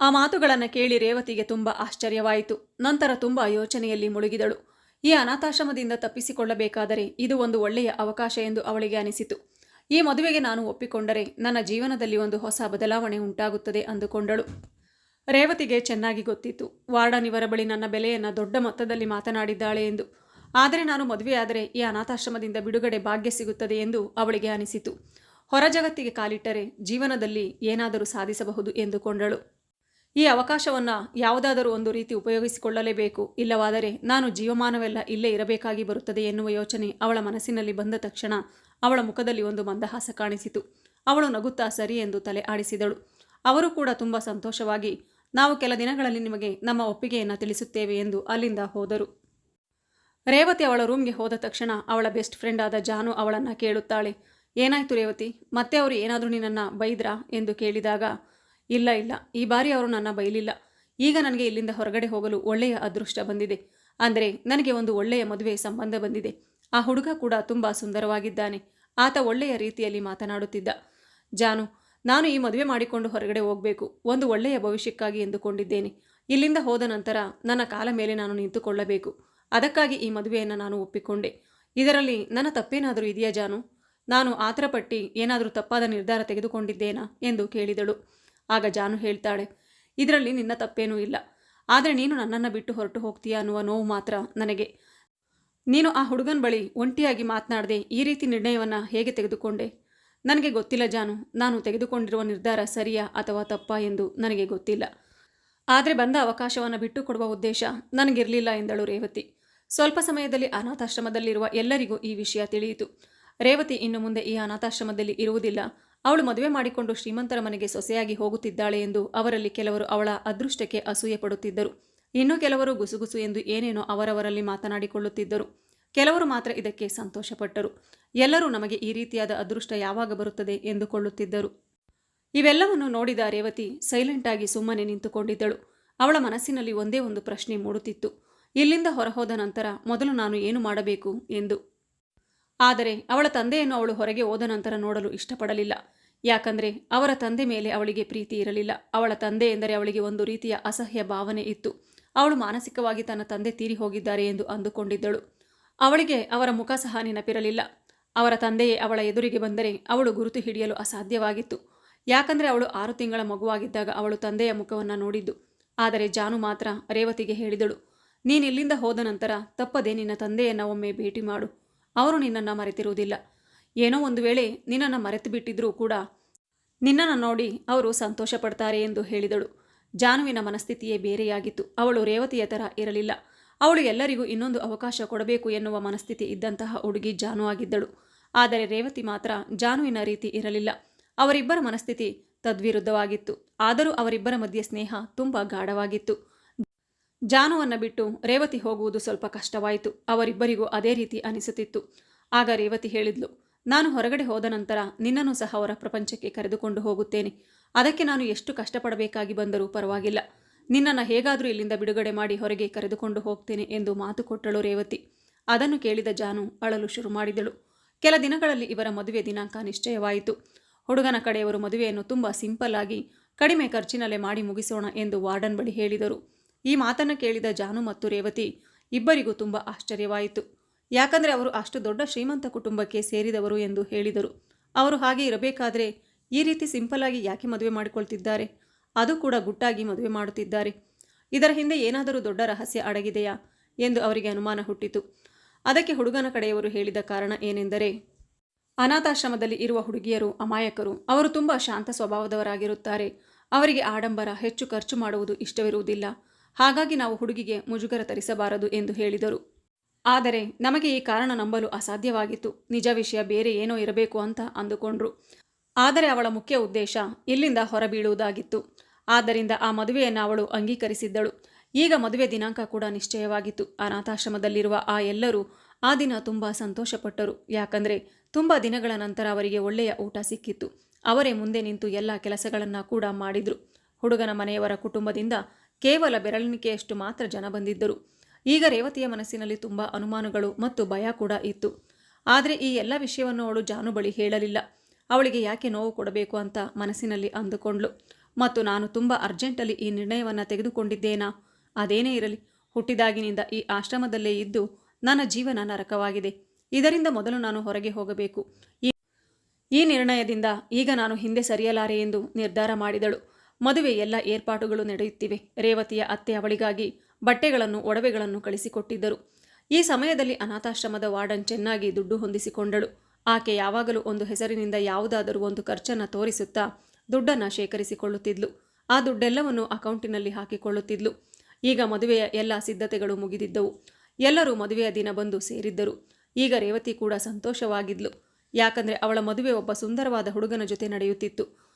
ಆ ಮಾತುಗಳನ್ನು ಕೇಳಿ ರೇವತಿಗೆ ತುಂಬ ಆಶ್ಚರ್ಯವಾಯಿತು. ನಂತರ ತುಂಬ ಯೋಚನೆಯಲ್ಲಿ ಮುಳುಗಿದಳು. ಈ ಅನಾಥಾಶ್ರಮದಿಂದ ತಪ್ಪಿಸಿಕೊಳ್ಳಬೇಕಾದರೆ ಇದು ಒಂದು ಒಳ್ಳೆಯ ಅವಕಾಶ ಎಂದು ಅವಳಿಗೆ ಅನಿಸಿತು. ಈ ಮದುವೆಗೆ ನಾನು ಒಪ್ಪಿಕೊಂಡರೆ ನನ್ನ ಜೀವನದಲ್ಲಿ ಒಂದು ಹೊಸ ಬದಲಾವಣೆ ಉಂಟಾಗುತ್ತದೆ ಅಂದುಕೊಂಡಳು. ರೇವತಿಗೆ ಚೆನ್ನಾಗಿ ಗೊತ್ತಿತ್ತು. ವಾರ್ಡನ್ ಇವರ ಬಳಿ ನನ್ನ ಬೆಲೆಯನ್ನು ದೊಡ್ಡ ಮೊತ್ತದಲ್ಲಿ ಮಾತನಾಡಿದ್ದಾಳೆ ಎಂದು. ಆದರೆ ನಾನು ಮದುವೆಯಾದರೆ ಈ ಅನಾಥಾಶ್ರಮದಿಂದ ಬಿಡುಗಡೆ ಭಾಗ್ಯ ಸಿಗುತ್ತದೆ ಎಂದು ಅವಳಿಗೆ ಅನಿಸಿತು. ಹೊರ ಜಗತ್ತಿಗೆ ಕಾಲಿಟ್ಟರೆ ಜೀವನದಲ್ಲಿ ಏನಾದರೂ ಸಾಧಿಸಬಹುದು ಎಂದುಕೊಂಡಳು ಈ ಅವಕಾಶವನ್ನು ಯಾವುದಾದರೂ ಒಂದು ರೀತಿ ಉಪಯೋಗಿಸಿಕೊಳ್ಳಲೇಬೇಕು. ಇಲ್ಲವಾದರೆ ನಾನು ಜೀವಮಾನವೆಲ್ಲ ಇಲ್ಲೇ ಇರಬೇಕಾಗಿ ಬರುತ್ತದೆ ಎನ್ನುವ ಯೋಚನೆ ಅವಳ ಮನಸ್ಸಿನಲ್ಲಿ ಬಂದ ತಕ್ಷಣ ಅವಳ ಮುಖದಲ್ಲಿ ಒಂದು ಮಂದಹಾಸ ಕಾಣಿಸಿತು. ಅವಳು ನಗುತ್ತಾ ಸರಿ ಎಂದು ತಲೆ ಆಡಿಸಿದಳು. ಅವರು ಕೂಡ ತುಂಬ ಸಂತೋಷವಾಗಿ, ನಾವು ಕೆಲ ದಿನಗಳಲ್ಲಿ ನಿಮಗೆ ನಮ್ಮ ಒಪ್ಪಿಗೆಯನ್ನು ತಿಳಿಸುತ್ತೇವೆ ಎಂದು ಅಲ್ಲಿಂದ ಹೋದರು. ರೇವತಿ ಅವಳ ರೂಮ್ಗೆ ಹೋದ ತಕ್ಷಣ ಅವಳ ಬೆಸ್ಟ್ ಫ್ರೆಂಡ್ ಆದ ಜಾನು ಅವಳನ್ನು ಕೇಳುತ್ತಾಳೆ. ಏನಾಯ್ತು ರೇವತಿ? ಮತ್ತೆ ಅವರು ಏನಾದರೂ ನಿನ್ನನ್ನು ಬೈದ್ರಾ? ಎಂದು ಕೇಳಿದಾಗ, ಇಲ್ಲ ಇಲ್ಲ, ಈ ಬಾರಿ ಅವರು ನನ್ನ ಬೈಲಿಲ್ಲ. ಈಗ ನನಗೆ ಇಲ್ಲಿಂದ ಹೊರಗಡೆ ಹೋಗಲು ಒಳ್ಳೆಯ ಅದೃಷ್ಟ ಬಂದಿದೆ. ಅಂದರೆ ನನಗೆ ಒಂದು ಒಳ್ಳೆಯ ಮದುವೆ ಸಂಬಂಧ ಬಂದಿದೆ. ಆ ಹುಡುಗ ಕೂಡ ತುಂಬ ಸುಂದರವಾಗಿದ್ದಾನೆ. ಆತ ಒಳ್ಳೆಯ ರೀತಿಯಲ್ಲಿ ಮಾತನಾಡುತ್ತಿದ್ದ. ಜಾನು, ನಾನು ಈ ಮದುವೆ ಮಾಡಿಕೊಂಡು ಹೊರಗಡೆ ಹೋಗಬೇಕು. ಒಂದು ಒಳ್ಳೆಯ ಭವಿಷ್ಯಕ್ಕಾಗಿ ಎಂದುಕೊಂಡಿದ್ದೇನೆ. ಇಲ್ಲಿಂದ ಹೋದ ನಂತರ ನನ್ನ ಕಾಲ ಮೇಲೆ ನಾನು ನಿಂತುಕೊಳ್ಳಬೇಕು. ಅದಕ್ಕಾಗಿ ಈ ಮದುವೆಯನ್ನು ನಾನು ಒಪ್ಪಿಕೊಂಡೆ. ಇದರಲ್ಲಿ ನನ್ನ ತಪ್ಪೇನಾದರೂ ಇದೆಯಾ ಜಾನು? ನಾನು ಆತರಪಟ್ಟಿ ಏನಾದರೂ ತಪ್ಪಾದ ನಿರ್ಧಾರ ತೆಗೆದುಕೊಂಡಿದ್ದೇನಾ ಎಂದು ಕೇಳಿದಳು. ಆಗ ಜಾನು ಹೇಳ್ತಾಳೆ, ಇದರಲ್ಲಿ ನಿನ್ನ ತಪ್ಪೇನೂ ಇಲ್ಲ. ಆದರೆ ನೀನು ನನ್ನನ್ನು ಬಿಟ್ಟು ಹೊರಟು ಹೋಗ್ತೀಯಾ ಅನ್ನುವ ನೋವು ಮಾತ್ರ ನನಗೆ. ನೀನು ಆ ಹುಡುಗನ ಬಳಿ ಒಂಟಿಯಾಗಿ ಮಾತನಾಡದೆ ಈ ರೀತಿ ನಿರ್ಣಯವನ್ನು ಹೇಗೆ ತೆಗೆದುಕೊಂಡೆ? ನನಗೆ ಗೊತ್ತಿಲ್ಲ ಜಾನು. ನಾನು ತೆಗೆದುಕೊಂಡಿರುವ ನಿರ್ಧಾರ ಸರಿಯಾ ಅಥವಾ ತಪ್ಪಾ ಎಂದು ನನಗೆ ಗೊತ್ತಿಲ್ಲ. ಆದರೆ ಬಂದ ಅವಕಾಶವನ್ನು ಬಿಟ್ಟು ಕೊಡುವ ಉದ್ದೇಶ ನನಗಿರಲಿಲ್ಲ ಎಂದಳು ರೇವತಿ. ಸ್ವಲ್ಪ ಸಮಯದಲ್ಲಿ ಅನಾಥಾಶ್ರಮದಲ್ಲಿರುವ ಎಲ್ಲರಿಗೂ ಈ ವಿಷಯ ತಿಳಿಯಿತು. ರೇವತಿ ಇನ್ನು ಮುಂದೆ ಈ ಅನಾಥಾಶ್ರಮದಲ್ಲಿ ಇರುವುದಿಲ್ಲ. ಅವಳು ಮದುವೆ ಮಾಡಿಕೊಂಡು ಶ್ರೀಮಂತರ ಮನೆಗೆ ಸೊಸೆಯಾಗಿ ಹೋಗುತ್ತಿದ್ದಾಳೆ ಎಂದು ಅವರಲ್ಲಿ ಕೆಲವರು ಅವಳ ಅದೃಷ್ಟಕ್ಕೆ ಅಸೂಯೆ ಪಡುತ್ತಿದ್ದರು ಇನ್ನು ಕೆಲವರು ಗುಸುಗುಸು ಎಂದು ಏನೇನೋ ಅವರವರಲ್ಲಿ ಮಾತನಾಡಿಕೊಳ್ಳುತ್ತಿದ್ದರು. ಕೆಲವರು ಮಾತ್ರ ಇದಕ್ಕೆ ಸಂತೋಷಪಟ್ಟರು. ಎಲ್ಲರೂ ನಮಗೆ ಈ ರೀತಿಯಾದ ಅದೃಷ್ಟ ಯಾವಾಗ ಬರುತ್ತದೆ ಎಂದುಕೊಳ್ಳುತ್ತಿದ್ದರು. ಇವೆಲ್ಲವನ್ನು ನೋಡಿದ ರೇವತಿ ಸೈಲೆಂಟಾಗಿ ಸುಮ್ಮನೆ ನಿಂತುಕೊಂಡಿದ್ದಳು. ಅವಳ ಮನಸ್ಸಿನಲ್ಲಿ ಒಂದೇ ಒಂದು ಪ್ರಶ್ನೆ ಮೂಡುತ್ತಿತ್ತು. ಇಲ್ಲಿಂದ ಹೊರಹೋದ ನಂತರ ಮೊದಲು ನಾನು ಏನು ಮಾಡಬೇಕು ಎಂದು. ಆದರೆ ಅವಳ ತಂದೆಯನ್ನು ಅವಳು ಹೊರಗೆ ಹೋದ ನಂತರ ನೋಡಲು ಇಷ್ಟಪಡಲಿಲ್ಲ. ಯಾಕಂದರೆ ಅವರ ತಂದೆ ಮೇಲೆ ಅವಳಿಗೆ ಪ್ರೀತಿ ಇರಲಿಲ್ಲ. ಅವಳ ತಂದೆ ಎಂದರೆ ಅವಳಿಗೆ ಒಂದು ರೀತಿಯ ಅಸಹ್ಯ ಭಾವನೆ ಇತ್ತು. ಅವಳು ಮಾನಸಿಕವಾಗಿ ತನ್ನ ತಂದೆ ತೀರಿ ಹೋಗಿದ್ದಾರೆ ಎಂದು ಅಂದುಕೊಂಡಿದ್ದಳು. ಅವಳಿಗೆ ಅವರ ಮುಖ ಸಹ ನೆನಪಿರಲಿಲ್ಲ. ಅವರ ತಂದೆಯೇ ಅವಳ ಎದುರಿಗೆ ಬಂದರೆ ಅವಳು ಗುರುತು ಹಿಡಿಯಲು ಅಸಾಧ್ಯವಾಗಿತ್ತು. ಯಾಕಂದರೆ ಅವಳು ಆರು ತಿಂಗಳ ಮಗುವಾಗಿದ್ದಾಗ ಅವಳು ತಂದೆಯ ಮುಖವನ್ನು ನೋಡಿದ್ದು. ಆದರೆ ಜಾನು ಮಾತ್ರ ರೇವತಿಗೆ ಹೇಳಿದಳು. ನೀನು ಇಲ್ಲಿಂದ ಹೋದ ನಂತರ ತಪ್ಪದೆ ನಿನ್ನ ತಂದೆಯನ್ನು ಒಮ್ಮೆ ಭೇಟಿ ಮಾಡು. ಅವರು ನಿನ್ನನ್ನು ಮರೆತಿರುವುದಿಲ್ಲ. ಏನೋ ಒಂದು ವೇಳೆ ನಿನ್ನನ್ನು ಮರೆತು ಬಿಟ್ಟಿದ್ರೂ ಕೂಡ ನಿನ್ನನ್ನು ನೋಡಿ ಅವರು ಸಂತೋಷ ಪಡ್ತಾರೆ ಎಂದು ಹೇಳಿದಳು. ಜಾನುವಿನ ಮನಸ್ಥಿತಿಯೇ ಬೇರೆಯಾಗಿತ್ತು. ಅವಳು ರೇವತಿಯ ಥರ ಇರಲಿಲ್ಲ. ಅವಳು ಎಲ್ಲರಿಗೂ ಇನ್ನೊಂದು ಅವಕಾಶ ಕೊಡಬೇಕು ಎನ್ನುವ ಮನಸ್ಥಿತಿ ಇದ್ದಂತಹ ಹುಡುಗಿ ಜಾನು ಆಗಿದ್ದಳು. ಆದರೆ ರೇವತಿ ಮಾತ್ರ ಜಾನುವಿನ ರೀತಿ ಇರಲಿಲ್ಲ. ಅವರಿಬ್ಬರ ಮನಸ್ಥಿತಿ ತದ್ವಿರುದ್ಧವಾಗಿತ್ತು. ಆದರೂ ಅವರಿಬ್ಬರ ಮಧ್ಯೆ ಸ್ನೇಹ ತುಂಬ ಗಾಢವಾಗಿತ್ತು. ಜಾನುವನ್ನು ಬಿಟ್ಟು ರೇವತಿ ಹೋಗುವುದು ಸ್ವಲ್ಪ ಕಷ್ಟವಾಯಿತು. ಅವರಿಬ್ಬರಿಗೂ ಅದೇ ರೀತಿ ಅನಿಸುತ್ತಿತ್ತು. ಆಗ ರೇವತಿ ಹೇಳಿದ್ಲು, ನಾನು ಹೊರಗಡೆ ಹೋದ ನಂತರ ನಿನ್ನನ್ನು ಸಹ ಅವರ ಪ್ರಪಂಚಕ್ಕೆ ಕರೆದುಕೊಂಡು ಹೋಗುತ್ತೇನೆ. ಅದಕ್ಕೆ ನಾನು ಎಷ್ಟು ಕಷ್ಟಪಡಬೇಕಾಗಿ ಬಂದರೂ ಪರವಾಗಿಲ್ಲ. ನಿನ್ನನ್ನು ಹೇಗಾದರೂ ಇಲ್ಲಿಂದ ಬಿಡುಗಡೆ ಮಾಡಿ ಹೊರಗೆ ಕರೆದುಕೊಂಡು ಹೋಗ್ತೇನೆ ಎಂದು ಮಾತು ಕೊಟ್ಟಳು ರೇವತಿ. ಅದನ್ನು ಕೇಳಿದ ಜಾನು ಅಳಲು ಶುರು ಮಾಡಿದಳು. ಕೆಲ ದಿನಗಳಲ್ಲಿ ಇವರ ಮದುವೆ ದಿನಾಂಕ ನಿಶ್ಚಯವಾಯಿತು. ಹುಡುಗನ ಕಡೆಯವರು ಮದುವೆಯನ್ನು ತುಂಬ ಸಿಂಪಲ್ ಆಗಿ ಕಡಿಮೆ ಖರ್ಚಿನಲ್ಲೇ ಮಾಡಿ ಮುಗಿಸೋಣ ಎಂದು ವಾರ್ಡನ್ ಬಳಿ ಹೇಳಿದರು. ಈ ಮಾತನ್ನು ಕೇಳಿದ ಜಾನು ಮತ್ತು ರೇವತಿ, ಇಬ್ಬರಿಗೂ ತುಂಬ ಆಶ್ಚರ್ಯವಾಯಿತು. ಯಾಕಂದರೆ ಅವರು ಅಷ್ಟು ದೊಡ್ಡ ಶ್ರೀಮಂತ ಕುಟುಂಬಕ್ಕೆ ಸೇರಿದವರು ಎಂದು ಹೇಳಿದರು. ಅವರು ಹಾಗೆ ಇರಬೇಕಾದರೆ ಈ ರೀತಿ ಸಿಂಪಲ್ ಆಗಿ ಯಾಕೆ ಮದುವೆ ಮಾಡಿಕೊಳ್ತಿದ್ದಾರೆ? ಅದು ಕೂಡ ಗುಟ್ಟಾಗಿ ಮದುವೆ ಮಾಡುತ್ತಿದ್ದಾರೆ. ಇದರ ಹಿಂದೆ ಏನಾದರೂ ದೊಡ್ಡ ರಹಸ್ಯ ಅಡಗಿದೆಯಾ ಎಂದು ಅವರಿಗೆ ಅನುಮಾನ ಹುಟ್ಟಿತು. ಅದಕ್ಕೆ ಹುಡುಗನ ಕಡೆಯವರು ಹೇಳಿದ ಕಾರಣ ಏನೆಂದರೆ, ಅನಾಥಾಶ್ರಮದಲ್ಲಿ ಇರುವ ಹುಡುಗಿಯರು ಅಮಾಯಕರು. ಅವರು ತುಂಬ ಶಾಂತ ಸ್ವಭಾವದವರಾಗಿರುತ್ತಾರೆ. ಅವರಿಗೆ ಆಡಂಬರ, ಹೆಚ್ಚು ಖರ್ಚು ಮಾಡುವುದು ಇಷ್ಟವಿರುವುದಿಲ್ಲ. ಹಾಗಾಗಿ ನಾವು ಹುಡುಗಿಗೆ ಮುಜುಗರ ತರಿಸಬಾರದು ಎಂದು ಹೇಳಿದರು. ಆದರೆ ನಮಗೆ ಈ ಕಾರಣ ನಂಬಲು ಅಸಾಧ್ಯವಾಗಿತ್ತು. ನಿಜ ವಿಷಯ ಬೇರೆ ಏನೋ ಇರಬೇಕು ಅಂತ ಅಂದುಕೊಂಡ್ರು. ಆದರೆ ಅವಳ ಮುಖ್ಯ ಉದ್ದೇಶ ಇಲ್ಲಿಂದ ಹೊರಬೀಳುವುದಾಗಿತ್ತು. ಆದ್ದರಿಂದ ಆ ಮದುವೆಯನ್ನು ಅವಳು ಅಂಗೀಕರಿಸಿದ್ದಳು. ಈಗ ಮದುವೆ ದಿನಾಂಕ ಕೂಡ ನಿಶ್ಚಯವಾಗಿತ್ತು. ಅನಾಥಾಶ್ರಮದಲ್ಲಿರುವ ಆ ಎಲ್ಲರೂ ಆ ದಿನ ತುಂಬ ಸಂತೋಷಪಟ್ಟರು. ಯಾಕಂದರೆ ತುಂಬ ದಿನಗಳ ನಂತರ ಅವರಿಗೆ ಒಳ್ಳೆಯ ಊಟ ಸಿಕ್ಕಿತ್ತು. ಅವರೇ ಮುಂದೆ ನಿಂತು ಎಲ್ಲ ಕೆಲಸಗಳನ್ನು ಕೂಡ ಮಾಡಿದರು. ಹುಡುಗನ ಮನೆಯವರ ಕುಟುಂಬದಿಂದ ಕೇವಲ ಬೆರಳಿಕೆಯಷ್ಟು ಮಾತ್ರ ಜನ ಬಂದಿದ್ದರು. ಈಗ ರೇವತಿಯ ಮನಸ್ಸಿನಲ್ಲಿ ತುಂಬ ಅನುಮಾನಗಳು ಮತ್ತು ಭಯ ಕೂಡ ಇತ್ತು. ಆದರೆ ಈ ಎಲ್ಲ ವಿಷಯವನ್ನು ಅವಳು ಜಾನು ಬಳಿ ಹೇಳಲಿಲ್ಲ. ಅವಳಿಗೆ ಯಾಕೆ ನೋವು ಕೊಡಬೇಕು ಅಂತ ಮನಸ್ಸಿನಲ್ಲಿ ಅಂದುಕೊಂಡ್ಳು. ಮತ್ತು ನಾನು ತುಂಬ ಅರ್ಜೆಂಟಲ್ಲಿ ಈ ನಿರ್ಣಯವನ್ನು ತೆಗೆದುಕೊಂಡಿದ್ದೇನಾ? ಅದೇನೇ ಇರಲಿ. ಹುಟ್ಟಿದಾಗಿನಿಂದ ಈ ಆಶ್ರಮದಲ್ಲೇ ಇದ್ದು ನನ್ನ ಜೀವನ ನರಕವಾಗಿದೆ. ಇದರಿಂದ ಮೊದಲು ನಾನು ಹೊರಗೆ ಹೋಗಬೇಕು. ಈ ಈ ನಿರ್ಣಯದಿಂದ ಈಗ ನಾನು ಹಿಂದೆ ಸರಿಯಲಾರೆ ಎಂದು ನಿರ್ಧಾರ ಮಾಡಿದಳು. ಮದುವೆ ಎಲ್ಲ ಏರ್ಪಾಟುಗಳು ನಡೆಯುತ್ತಿವೆ. ರೇವತಿಯ ಅತ್ತೆ ಅವಳಿಗಾಗಿ ಬಟ್ಟೆಗಳನ್ನು, ಒಡವೆಗಳನ್ನು ಕಳಿಸಿಕೊಟ್ಟಿದ್ದರು. ಈ ಸಮಯದಲ್ಲಿ ಅನಾಥಾಶ್ರಮದ ವಾರ್ಡನ್ ಚೆನ್ನಾಗಿ ದುಡ್ಡು ಹೊಂದಿಸಿಕೊಂಡಳು. ಆಕೆ ಯಾವಾಗಲೂ ಒಂದು ಹೆಸರಿನಿಂದ ಯಾವುದಾದರೂ ಒಂದು ಖರ್ಚನ್ನು ತೋರಿಸುತ್ತಾ ದುಡ್ಡನ್ನು ಶೇಖರಿಸಿಕೊಳ್ಳುತ್ತಿದ್ಲು. ಆ ದುಡ್ಡೆಲ್ಲವನ್ನು ಅಕೌಂಟಿನಲ್ಲಿ ಹಾಕಿಕೊಳ್ಳುತ್ತಿದ್ಲು. ಈಗ ಮದುವೆಯ ಎಲ್ಲ ಸಿದ್ಧತೆಗಳು ಮುಗಿದಿದ್ದವು. ಎಲ್ಲರೂ ಮದುವೆಯ ದಿನ ಬಂದು ಸೇರಿದ್ದರು. ಈಗ ರೇವತಿ ಕೂಡ ಸಂತೋಷವಾಗಿದ್ಲು. ಯಾಕಂದರೆ ಅವಳ ಮದುವೆ ಒಬ್ಬ ಸುಂದರವಾದ ಹುಡುಗನ ಜೊತೆ ನಡೆಯುತ್ತಿತ್ತು.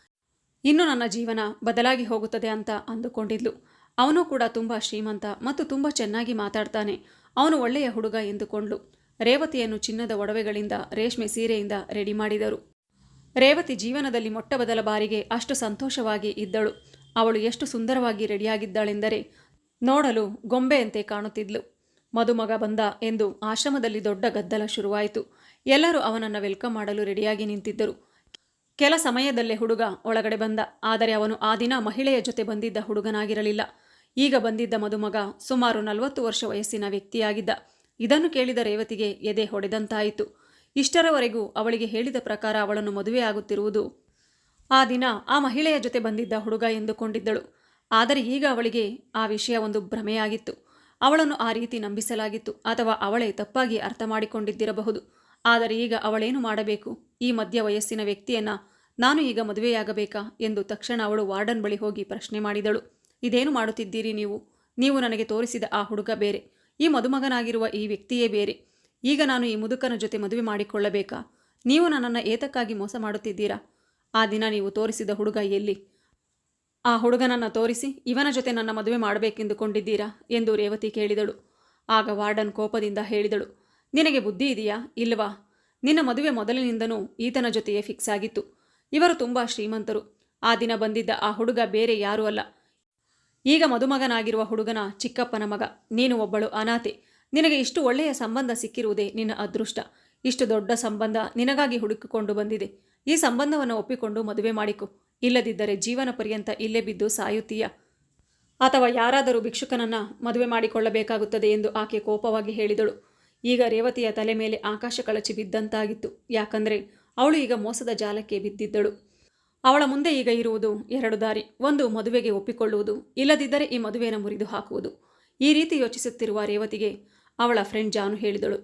ಇನ್ನು ನನ್ನ ಜೀವನ ಬದಲಾಗಿ ಹೋಗುತ್ತದೆ ಅಂತ ಅಂದುಕೊಂಡಿದ್ಲು. ಅವನು ಕೂಡ ತುಂಬ ಶ್ರೀಮಂತ ಮತ್ತು ತುಂಬ ಚೆನ್ನಾಗಿ ಮಾತಾಡ್ತಾನೆ. ಅವನು ಒಳ್ಳೆಯ ಹುಡುಗ ಎಂದುಕೊಂಡ್ಲು. ರೇವತಿಯನ್ನು ಚಿನ್ನದ ಒಡವೆಗಳಿಂದ, ರೇಷ್ಮೆ ಸೀರೆಯಿಂದ ರೆಡಿ ಮಾಡಿದರು. ರೇವತಿ ಜೀವನದಲ್ಲಿ ಮೊಟ್ಟ ಮೊದಲ ಬಾರಿಗೆ ಅಷ್ಟು ಸಂತೋಷವಾಗಿ ಇದ್ದಳು. ಅವಳು ಎಷ್ಟು ಸುಂದರವಾಗಿ ರೆಡಿಯಾಗಿದ್ದಾಳೆಂದರೆ ನೋಡಲು ಗೊಂಬೆಯಂತೆ ಕಾಣುತ್ತಿದ್ಲು. ಮದುಮಗ ಬಂದ ಎಂದು ಆಶ್ರಮದಲ್ಲಿ ದೊಡ್ಡ ಗದ್ದಲ ಶುರುವಾಯಿತು. ಎಲ್ಲರೂ ಅವನನ್ನು ವೆಲ್ಕಮ್ ಮಾಡಲು ರೆಡಿಯಾಗಿ ನಿಂತಿದ್ದರು. ಕೆಲ ಸಮಯದಲ್ಲೇ ಹುಡುಗ ಒಳಗಡೆ ಬಂದ. ಆದರೆ ಅವನು ಆ ದಿನ ಮಹಿಳೆಯ ಜೊತೆ ಬಂದಿದ್ದ ಹುಡುಗನಾಗಿರಲಿಲ್ಲ. ಈಗ ಬಂದಿದ್ದ ಮದುಮಗ ಸುಮಾರು ನಲವತ್ತು ವರ್ಷ ವಯಸ್ಸಿನ ವ್ಯಕ್ತಿಯಾಗಿದ್ದ. ಇದನ್ನು ಕೇಳಿದ ರೇವತಿಗೆ ಎದೆ ಹೊಡೆದಂತಾಯಿತು. ಇಷ್ಟರವರೆಗೂ ಅವಳಿಗೆ ಹೇಳಿದ ಪ್ರಕಾರ ಅವಳನ್ನು ಮದುವೆಯಾಗುತ್ತಿರುವುದು ಆ ದಿನ ಆ ಮಹಿಳೆಯ ಜೊತೆ ಬಂದಿದ್ದ ಹುಡುಗ ಎಂದುಕೊಂಡಿದ್ದಳು. ಆದರೆ ಈಗ ಅವಳಿಗೆ ಆ ವಿಷಯ ಒಂದು ಭ್ರಮೆಯಾಗಿತ್ತು. ಅವಳನ್ನು ಆ ರೀತಿ ನಂಬಿಸಲಾಗಿತ್ತು ಅಥವಾ ಅವಳೇ ತಪ್ಪಾಗಿ ಅರ್ಥ ಮಾಡಿಕೊಂಡಿದ್ದಿರಬಹುದು. ಆದರೆ ಈಗ ಅವಳೇನು ಮಾಡಬೇಕು? ಈ ಮಧ್ಯ ವಯಸ್ಸಿನ ವ್ಯಕ್ತಿಯನ್ನ ನಾನು ಈಗ ಮದುವೆಯಾಗಬೇಕಾ ಎಂದು ತಕ್ಷಣ ಅವಳು ವಾರ್ಡನ್ ಬಳಿ ಹೋಗಿ ಪ್ರಶ್ನೆ ಮಾಡಿದಳು. ಇದೇನು ಮಾಡುತ್ತಿದ್ದೀರಿ ನೀವು? ನೀವು ನನಗೆ ತೋರಿಸಿದ ಆ ಹುಡುಗ ಬೇರೆ. ಈ ಮದುಮಗನಾಗಿರುವ ಈ ವ್ಯಕ್ತಿಯೇ ಬೇರೆ. ಈಗ ನಾನು ಈ ಮುದುಕನ ಜೊತೆ ಮದುವೆ ಮಾಡಿಕೊಳ್ಳಬೇಕಾ? ನೀವು ನನ್ನನ್ನು ಏತಕ್ಕಾಗಿ ಮೋಸ ಮಾಡುತ್ತಿದ್ದೀರಾ? ಆ ದಿನ ನೀವು ತೋರಿಸಿದ ಹುಡುಗ ಎಲ್ಲಿ? ಆ ಹುಡುಗನನ್ನು ತೋರಿಸಿ ಇವನ ಜೊತೆ ನನ್ನ ಮದುವೆ ಮಾಡಬೇಕೆಂದುಕೊಂಡಿದ್ದೀರಾ ಎಂದು ರೇವತಿ ಕೇಳಿದಳು. ಆಗ ವಾರ್ಡನ್ ಕೋಪದಿಂದ ಹೇಳಿದಳು, ನಿನಗೆ ಬುದ್ಧಿ ಇದೆಯಾ? ಇಲ್ವಾ? ನಿನ್ನ ಮದುವೆ ಮೊದಲಿನಿಂದನೂ ಈತನ ಜೊತೆಯೇ ಫಿಕ್ಸ್ ಆಗಿತ್ತು. ಇವರು ತುಂಬ ಶ್ರೀಮಂತರು. ಆ ದಿನ ಬಂದಿದ್ದ ಆ ಹುಡುಗ ಬೇರೆ ಯಾರೂ ಅಲ್ಲ. ಈಗ ಮದುಮಗನಾಗಿರುವ ಹುಡುಗನ ಚಿಕ್ಕಪ್ಪನ ಮಗ. ನೀನು ಒಬ್ಬಳು ಅನಾಥೆ. ನಿನಗೆ ಇಷ್ಟು ಒಳ್ಳೆಯ ಸಂಬಂಧ ಸಿಕ್ಕಿರುವುದೇ ನಿನ್ನ ಅದೃಷ್ಟ. ಇಷ್ಟು ದೊಡ್ಡ ಸಂಬಂಧ ನಿನಗಾಗಿ ಹುಡುಕಿಕೊಂಡು ಬಂದಿದೆ. ಈ ಸಂಬಂಧವನ್ನು ಒಪ್ಪಿಕೊಂಡು ಮದುವೆ ಮಾಡಿಕೊ. ಇಲ್ಲದಿದ್ದರೆ ಜೀವನ ಪರ್ಯಂತ ಇಲ್ಲೇ ಬಿದ್ದು ಸಾಯುತ್ತೀಯ. ಅಥವಾ ಯಾರಾದರೂ ಭಿಕ್ಷುಕನನ್ನ ಮದುವೆ ಮಾಡಿಕೊಳ್ಳಬೇಕಾಗುತ್ತದೆ ಎಂದು ಆಕೆ ಕೋಪವಾಗಿ ಹೇಳಿದಳು. ಈಗ ರೇವತಿಯ ತಲೆ ಮೇಲೆ ಆಕಾಶ ಕಳಚಿ ಬಿದ್ದಂತಾಗಿತ್ತು. ಯಾಕಂದರೆ ಅವಳು ಈಗ ಮೋಸದ ಜಾಲಕ್ಕೆ ಬಿದ್ದಿದ್ದಳು. ಅವಳ ಮುಂದೆ ಈಗ ಇರುವುದು ಎರಡು ದಾರಿ. ಒಂದು ಮದುವೆಗೆ ಒಪ್ಪಿಕೊಳ್ಳುವುದು, ಇಲ್ಲದಿದ್ದರೆ ಈ ಮದುವೆಯನ್ನು ಮುರಿದು ಹಾಕುವುದು. ಈ ರೀತಿ ಯೋಚಿಸುತ್ತಿರುವ ರೇವತಿಗೆ ಅವಳ ಫ್ರೆಂಡ್ ಜಾನು ಹೇಳಿದಳು,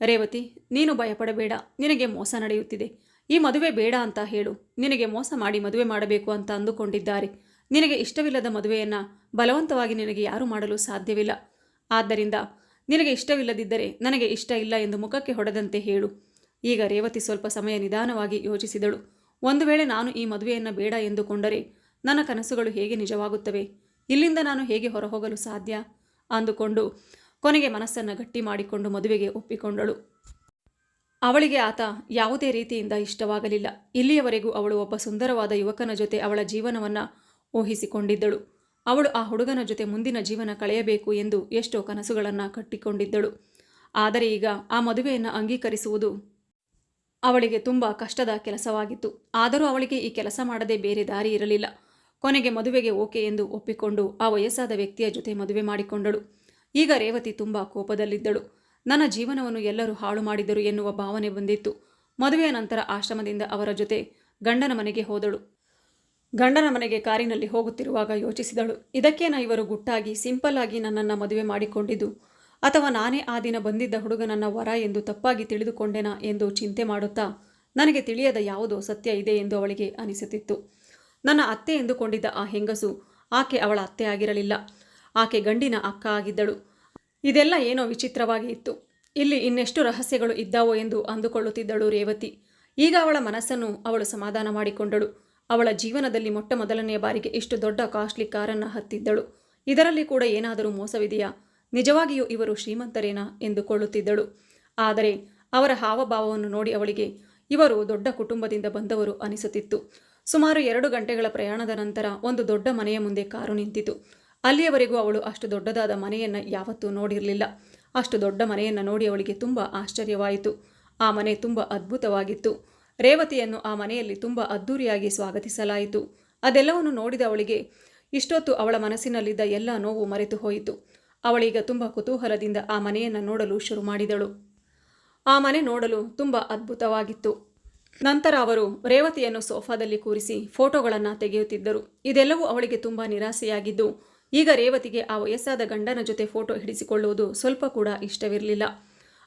ರೇವತಿ, ನೀನು ಭಯಪಡಬೇಡ, ನಿನಗೆ ಮೋಸ ನಡೆಯುತ್ತಿದೆ. ಈ ಮದುವೆ ಬೇಡ ಅಂತ ಹೇಳು. ನಿನಗೆ ಮೋಸ ಮಾಡಿ ಮದುವೆ ಮಾಡಬೇಕು ಅಂತ ಅಂದುಕೊಂಡಿದ್ದಾರೆ. ನಿನಗೆ ಇಷ್ಟವಿಲ್ಲದ ಮದುವೆಯನ್ನು ಬಲವಂತವಾಗಿ ನಿನಗೆ ಯಾರು ಮಾಡಲು ಸಾಧ್ಯವಿಲ್ಲ. ಆದ್ದರಿಂದ ನಿನಗೆ ಇಷ್ಟವಿಲ್ಲದಿದ್ದರೆ ನನಗೆ ಇಷ್ಟ ಇಲ್ಲ ಎಂದು ಮುಖಕ್ಕೆ ಹೊಡೆದಂತೆ ಹೇಳು. ಈಗ ರೇವತಿ ಸ್ವಲ್ಪ ಸಮಯ ನಿಧಾನವಾಗಿ ಯೋಚಿಸಿದಳು. ಒಂದು ವೇಳೆ ನಾನು ಈ ಮದುವೆಯನ್ನು ಬೇಡ ಎಂದುಕೊಂಡರೆ ನನ್ನ ಕನಸುಗಳು ಹೇಗೆ ನಿಜವಾಗುತ್ತವೆ? ಇಲ್ಲಿಂದ ನಾನು ಹೇಗೆ ಹೊರಹೋಗಲು ಸಾಧ್ಯ? ಅಂದುಕೊಂಡು ಕೊನೆಗೆ ಮನಸ್ಸನ್ನು ಗಟ್ಟಿ ಮಾಡಿಕೊಂಡು ಮದುವೆಗೆ ಒಪ್ಪಿಕೊಂಡಳು. ಅವಳಿಗೆ ಆತ ಯಾವುದೇ ರೀತಿಯಿಂದ ಇಷ್ಟವಾಗಲಿಲ್ಲ. ಇಲ್ಲಿಯವರೆಗೂ ಅವಳು ಒಬ್ಬ ಸುಂದರವಾದ ಯುವಕನ ಜೊತೆ ಅವಳ ಜೀವನವನ್ನು ಊಹಿಸಿಕೊಂಡಿದ್ದಳು. ಅವಳು ಆ ಹುಡುಗನ ಜೊತೆ ಮುಂದಿನ ಜೀವನ ಕಳೆಯಬೇಕು ಎಂದು ಎಷ್ಟೋ ಕನಸುಗಳನ್ನು ಕಟ್ಟಿಕೊಂಡಿದ್ದಳು. ಆದರೆ ಈಗ ಆ ಮದುವೆಯನ್ನು ಅಂಗೀಕರಿಸುವುದು ಅವಳಿಗೆ ತುಂಬ ಕಷ್ಟದ ಕೆಲಸವಾಗಿತ್ತು. ಆದರೂ ಅವಳಿಗೆ ಈ ಕೆಲಸ ಮಾಡದೆ ಬೇರೆ ದಾರಿ ಇರಲಿಲ್ಲ. ಕೊನೆಗೆ ಮದುವೆಗೆ ಓಕೆ ಎಂದು ಒಪ್ಪಿಕೊಂಡು ಆ ವಯಸ್ಸಾದ ವ್ಯಕ್ತಿಯ ಜೊತೆ ಮದುವೆ ಮಾಡಿಕೊಂಡಳು. ಈಗ ರೇವತಿ ತುಂಬ ಕೋಪದಲ್ಲಿದ್ದಳು. ನನ್ನ ಜೀವನವನ್ನು ಎಲ್ಲರೂ ಹಾಳು ಮಾಡಿದರು ಎನ್ನುವ ಭಾವನೆ ಬಂದಿತ್ತು. ಮದುವೆಯ ನಂತರ ಆಶ್ರಮದಿಂದ ಅವರ ಜೊತೆ ಗಂಡನ ಮನೆಗೆ ಹೋದಳು. ಗಂಡನ ಮನೆಗೆ ಕಾರಿನಲ್ಲಿ ಹೋಗುತ್ತಿರುವಾಗ ಯೋಚಿಸಿದಳು. ಇದಕ್ಕೇನ ಇವರು ಗುಟ್ಟಾಗಿ, ಸಿಂಪಲ್ ಆಗಿ ನನ್ನನ್ನು ಮದುವೆ ಮಾಡಿಕೊಂಡಿದ್ದು. ಅಥವಾ ನಾನೇ ಆ ದಿನ ಬಂದಿದ್ದ ಹುಡುಗನನ್ನ ವರ ಎಂದು ತಪ್ಪಾಗಿ ತಿಳಿದುಕೊಂಡೆನಾ ಎಂದು ಚಿಂತೆ ಮಾಡುತ್ತಾ, ನನಗೆ ತಿಳಿಯದ ಯಾವುದೋ ಸತ್ಯ ಇದೆ ಎಂದು ಅವಳಿಗೆ ಅನಿಸುತ್ತಿತ್ತು. ನನ್ನ ಅತ್ತೆ ಎಂದುಕೊಂಡಿದ್ದ ಆ ಹೆಂಗಸು ಆಕೆ ಅವಳ ಅತ್ತೆ ಆಗಿರಲಿಲ್ಲ. ಆಕೆ ಗಂಡಿನ ಅಕ್ಕ ಆಗಿದ್ದಳು. ಇದೆಲ್ಲ ಏನೋ ವಿಚಿತ್ರವಾಗಿ ಇತ್ತು. ಇಲ್ಲಿ ಇನ್ನೆಷ್ಟು ರಹಸ್ಯಗಳು ಇದ್ದಾವೋ ಎಂದು ಅಂದುಕೊಳ್ಳುತ್ತಿದ್ದಳು ರೇವತಿ. ಈಗ ಅವಳ ಮನಸ್ಸನ್ನು ಅವಳು ಸಮಾಧಾನ ಮಾಡಿಕೊಂಡಳು. ಅವಳ ಜೀವನದಲ್ಲಿ ಮೊಟ್ಟ ಮೊದಲನೆಯ ಬಾರಿಗೆ ಇಷ್ಟು ದೊಡ್ಡ ಕಾಸ್ಟ್ಲಿ ಕಾರನ್ನು ಹತ್ತಿದ್ದಳು. ಇದರಲ್ಲಿ ಕೂಡ ಏನಾದರೂ ಮೋಸವಿದೆಯಾ? ನಿಜವಾಗಿಯೂ ಇವರು ಶ್ರೀಮಂತರೇನಾ ಎಂದುಕೊಳ್ಳುತ್ತಿದ್ದಳು ಆದರೆ ಅವರ ಹಾವಭಾವವನ್ನು ನೋಡಿ ಅವಳಿಗೆ ಇವರು ದೊಡ್ಡ ಕುಟುಂಬದಿಂದ ಬಂದವರು ಅನಿಸುತ್ತಿತ್ತು. ಸುಮಾರು ಎರಡು ಗಂಟೆಗಳ ಪ್ರಯಾಣದ ನಂತರ ಒಂದು ದೊಡ್ಡ ಮನೆಯ ಮುಂದೆ ಕಾರು ನಿಂತಿತು. ಅಲ್ಲಿಯವರೆಗೂ ಅವಳು ಅಷ್ಟು ದೊಡ್ಡದಾದ ಮನೆಯನ್ನು ಯಾವತ್ತೂ ನೋಡಿರಲಿಲ್ಲ. ಅಷ್ಟು ದೊಡ್ಡ ಮನೆಯನ್ನು ನೋಡಿ ಅವಳಿಗೆ ತುಂಬ ಆಶ್ಚರ್ಯವಾಯಿತು. ಆ ಮನೆ ತುಂಬ ಅದ್ಭುತವಾಗಿತ್ತು. ರೇವತಿಯನ್ನು ಆ ಮನೆಯಲ್ಲಿ ತುಂಬ ಅದ್ಧೂರಿಯಾಗಿ ಸ್ವಾಗತಿಸಲಾಯಿತು. ಅದೆಲ್ಲವನ್ನು ನೋಡಿದ ಅವಳಿಗೆ ಇಷ್ಟೊತ್ತು ಅವಳ ಮನಸ್ಸಿನಲ್ಲಿದ್ದ ಎಲ್ಲ ನೋವು ಮರೆತು ಹೋಯಿತು. ಅವಳೀಗ ತುಂಬ ಕುತೂಹಲದಿಂದ ಆ ಮನೆಯನ್ನು ನೋಡಲು ಶುರು ಮಾಡಿದಳು. ಆ ಮನೆ ನೋಡಲು ತುಂಬ ಅದ್ಭುತವಾಗಿತ್ತು. ನಂತರ ಅವರು ರೇವತಿಯನ್ನು ಸೋಫಾದಲ್ಲಿ ಕೂರಿಸಿ ಫೋಟೋಗಳನ್ನು ತೆಗೆಯುತ್ತಿದ್ದರು. ಇದೆಲ್ಲವೂ ಅವಳಿಗೆ ತುಂಬ ನಿರಾಸೆಯಾಗಿದ್ದು, ಈಗ ರೇವತಿಗೆ ಆ ವಯಸ್ಸಾದ ಗಂಡನ ಜೊತೆ ಫೋಟೋ ಹಿಡಿಸಿಕೊಳ್ಳುವುದು ಸ್ವಲ್ಪ ಕೂಡ ಇಷ್ಟವಿರಲಿಲ್ಲ.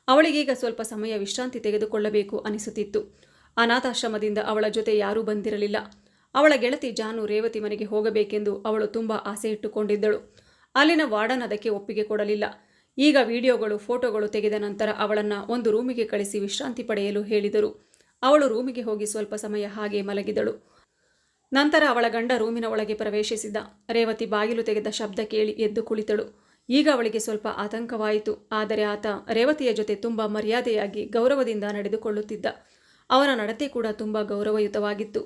ಅವಳಿಗೀಗ ಸ್ವಲ್ಪ ಸಮಯ ವಿಶ್ರಾಂತಿ ತೆಗೆದುಕೊಳ್ಳಬೇಕು ಅನಿಸುತ್ತಿತ್ತು. ಅನಾಥಾಶ್ರಮದಿಂದ ಅವಳ ಜೊತೆ ಯಾರೂ ಬಂದಿರಲಿಲ್ಲ. ಅವಳ ಗೆಳತಿ ಜಾನು ರೇವತಿ ಮನೆಗೆ ಹೋಗಬೇಕೆಂದು ಅವಳು ತುಂಬ ಆಸೆ ಇಟ್ಟುಕೊಂಡಿದ್ದಳು ಅಲ್ಲಿನ ವಾರ್ಡನ್ ಅದಕ್ಕೆ ಒಪ್ಪಿಗೆ ಕೊಡಲಿಲ್ಲ. ಈಗ ವಿಡಿಯೋಗಳು, ಫೋಟೋಗಳು ತೆಗೆದ ನಂತರ ಅವಳನ್ನು ಒಂದು ರೂಮಿಗೆ ಕಳಿಸಿ ವಿಶ್ರಾಂತಿ ಪಡೆಯಲು ಹೇಳಿದರು. ಅವಳು ರೂಮಿಗೆ ಹೋಗಿ ಸ್ವಲ್ಪ ಸಮಯ ಹಾಗೆ ಮಲಗಿದಳು. ನಂತರ ಅವಳ ಗಂಡ ರೂಮಿನ ಒಳಗೆ ಪ್ರವೇಶಿಸಿದ. ರೇವತಿ ಬಾಗಿಲು ತೆಗೆದ ಶಬ್ದ ಕೇಳಿ ಎದ್ದು ಕುಳಿತಳು. ಈಗ ಅವಳಿಗೆ ಸ್ವಲ್ಪ ಆತಂಕವಾಯಿತು. ಆದರೆ ಆತ ರೇವತಿಯ ಜೊತೆ ತುಂಬ ಮರ್ಯಾದೆಯಾಗಿ ಗೌರವದಿಂದ ನಡೆದುಕೊಳ್ಳುತ್ತಿದ್ದ. ಅವನ ನಡತೆ ಕೂಡ ತುಂಬ ಗೌರವಯುತವಾಗಿತ್ತು.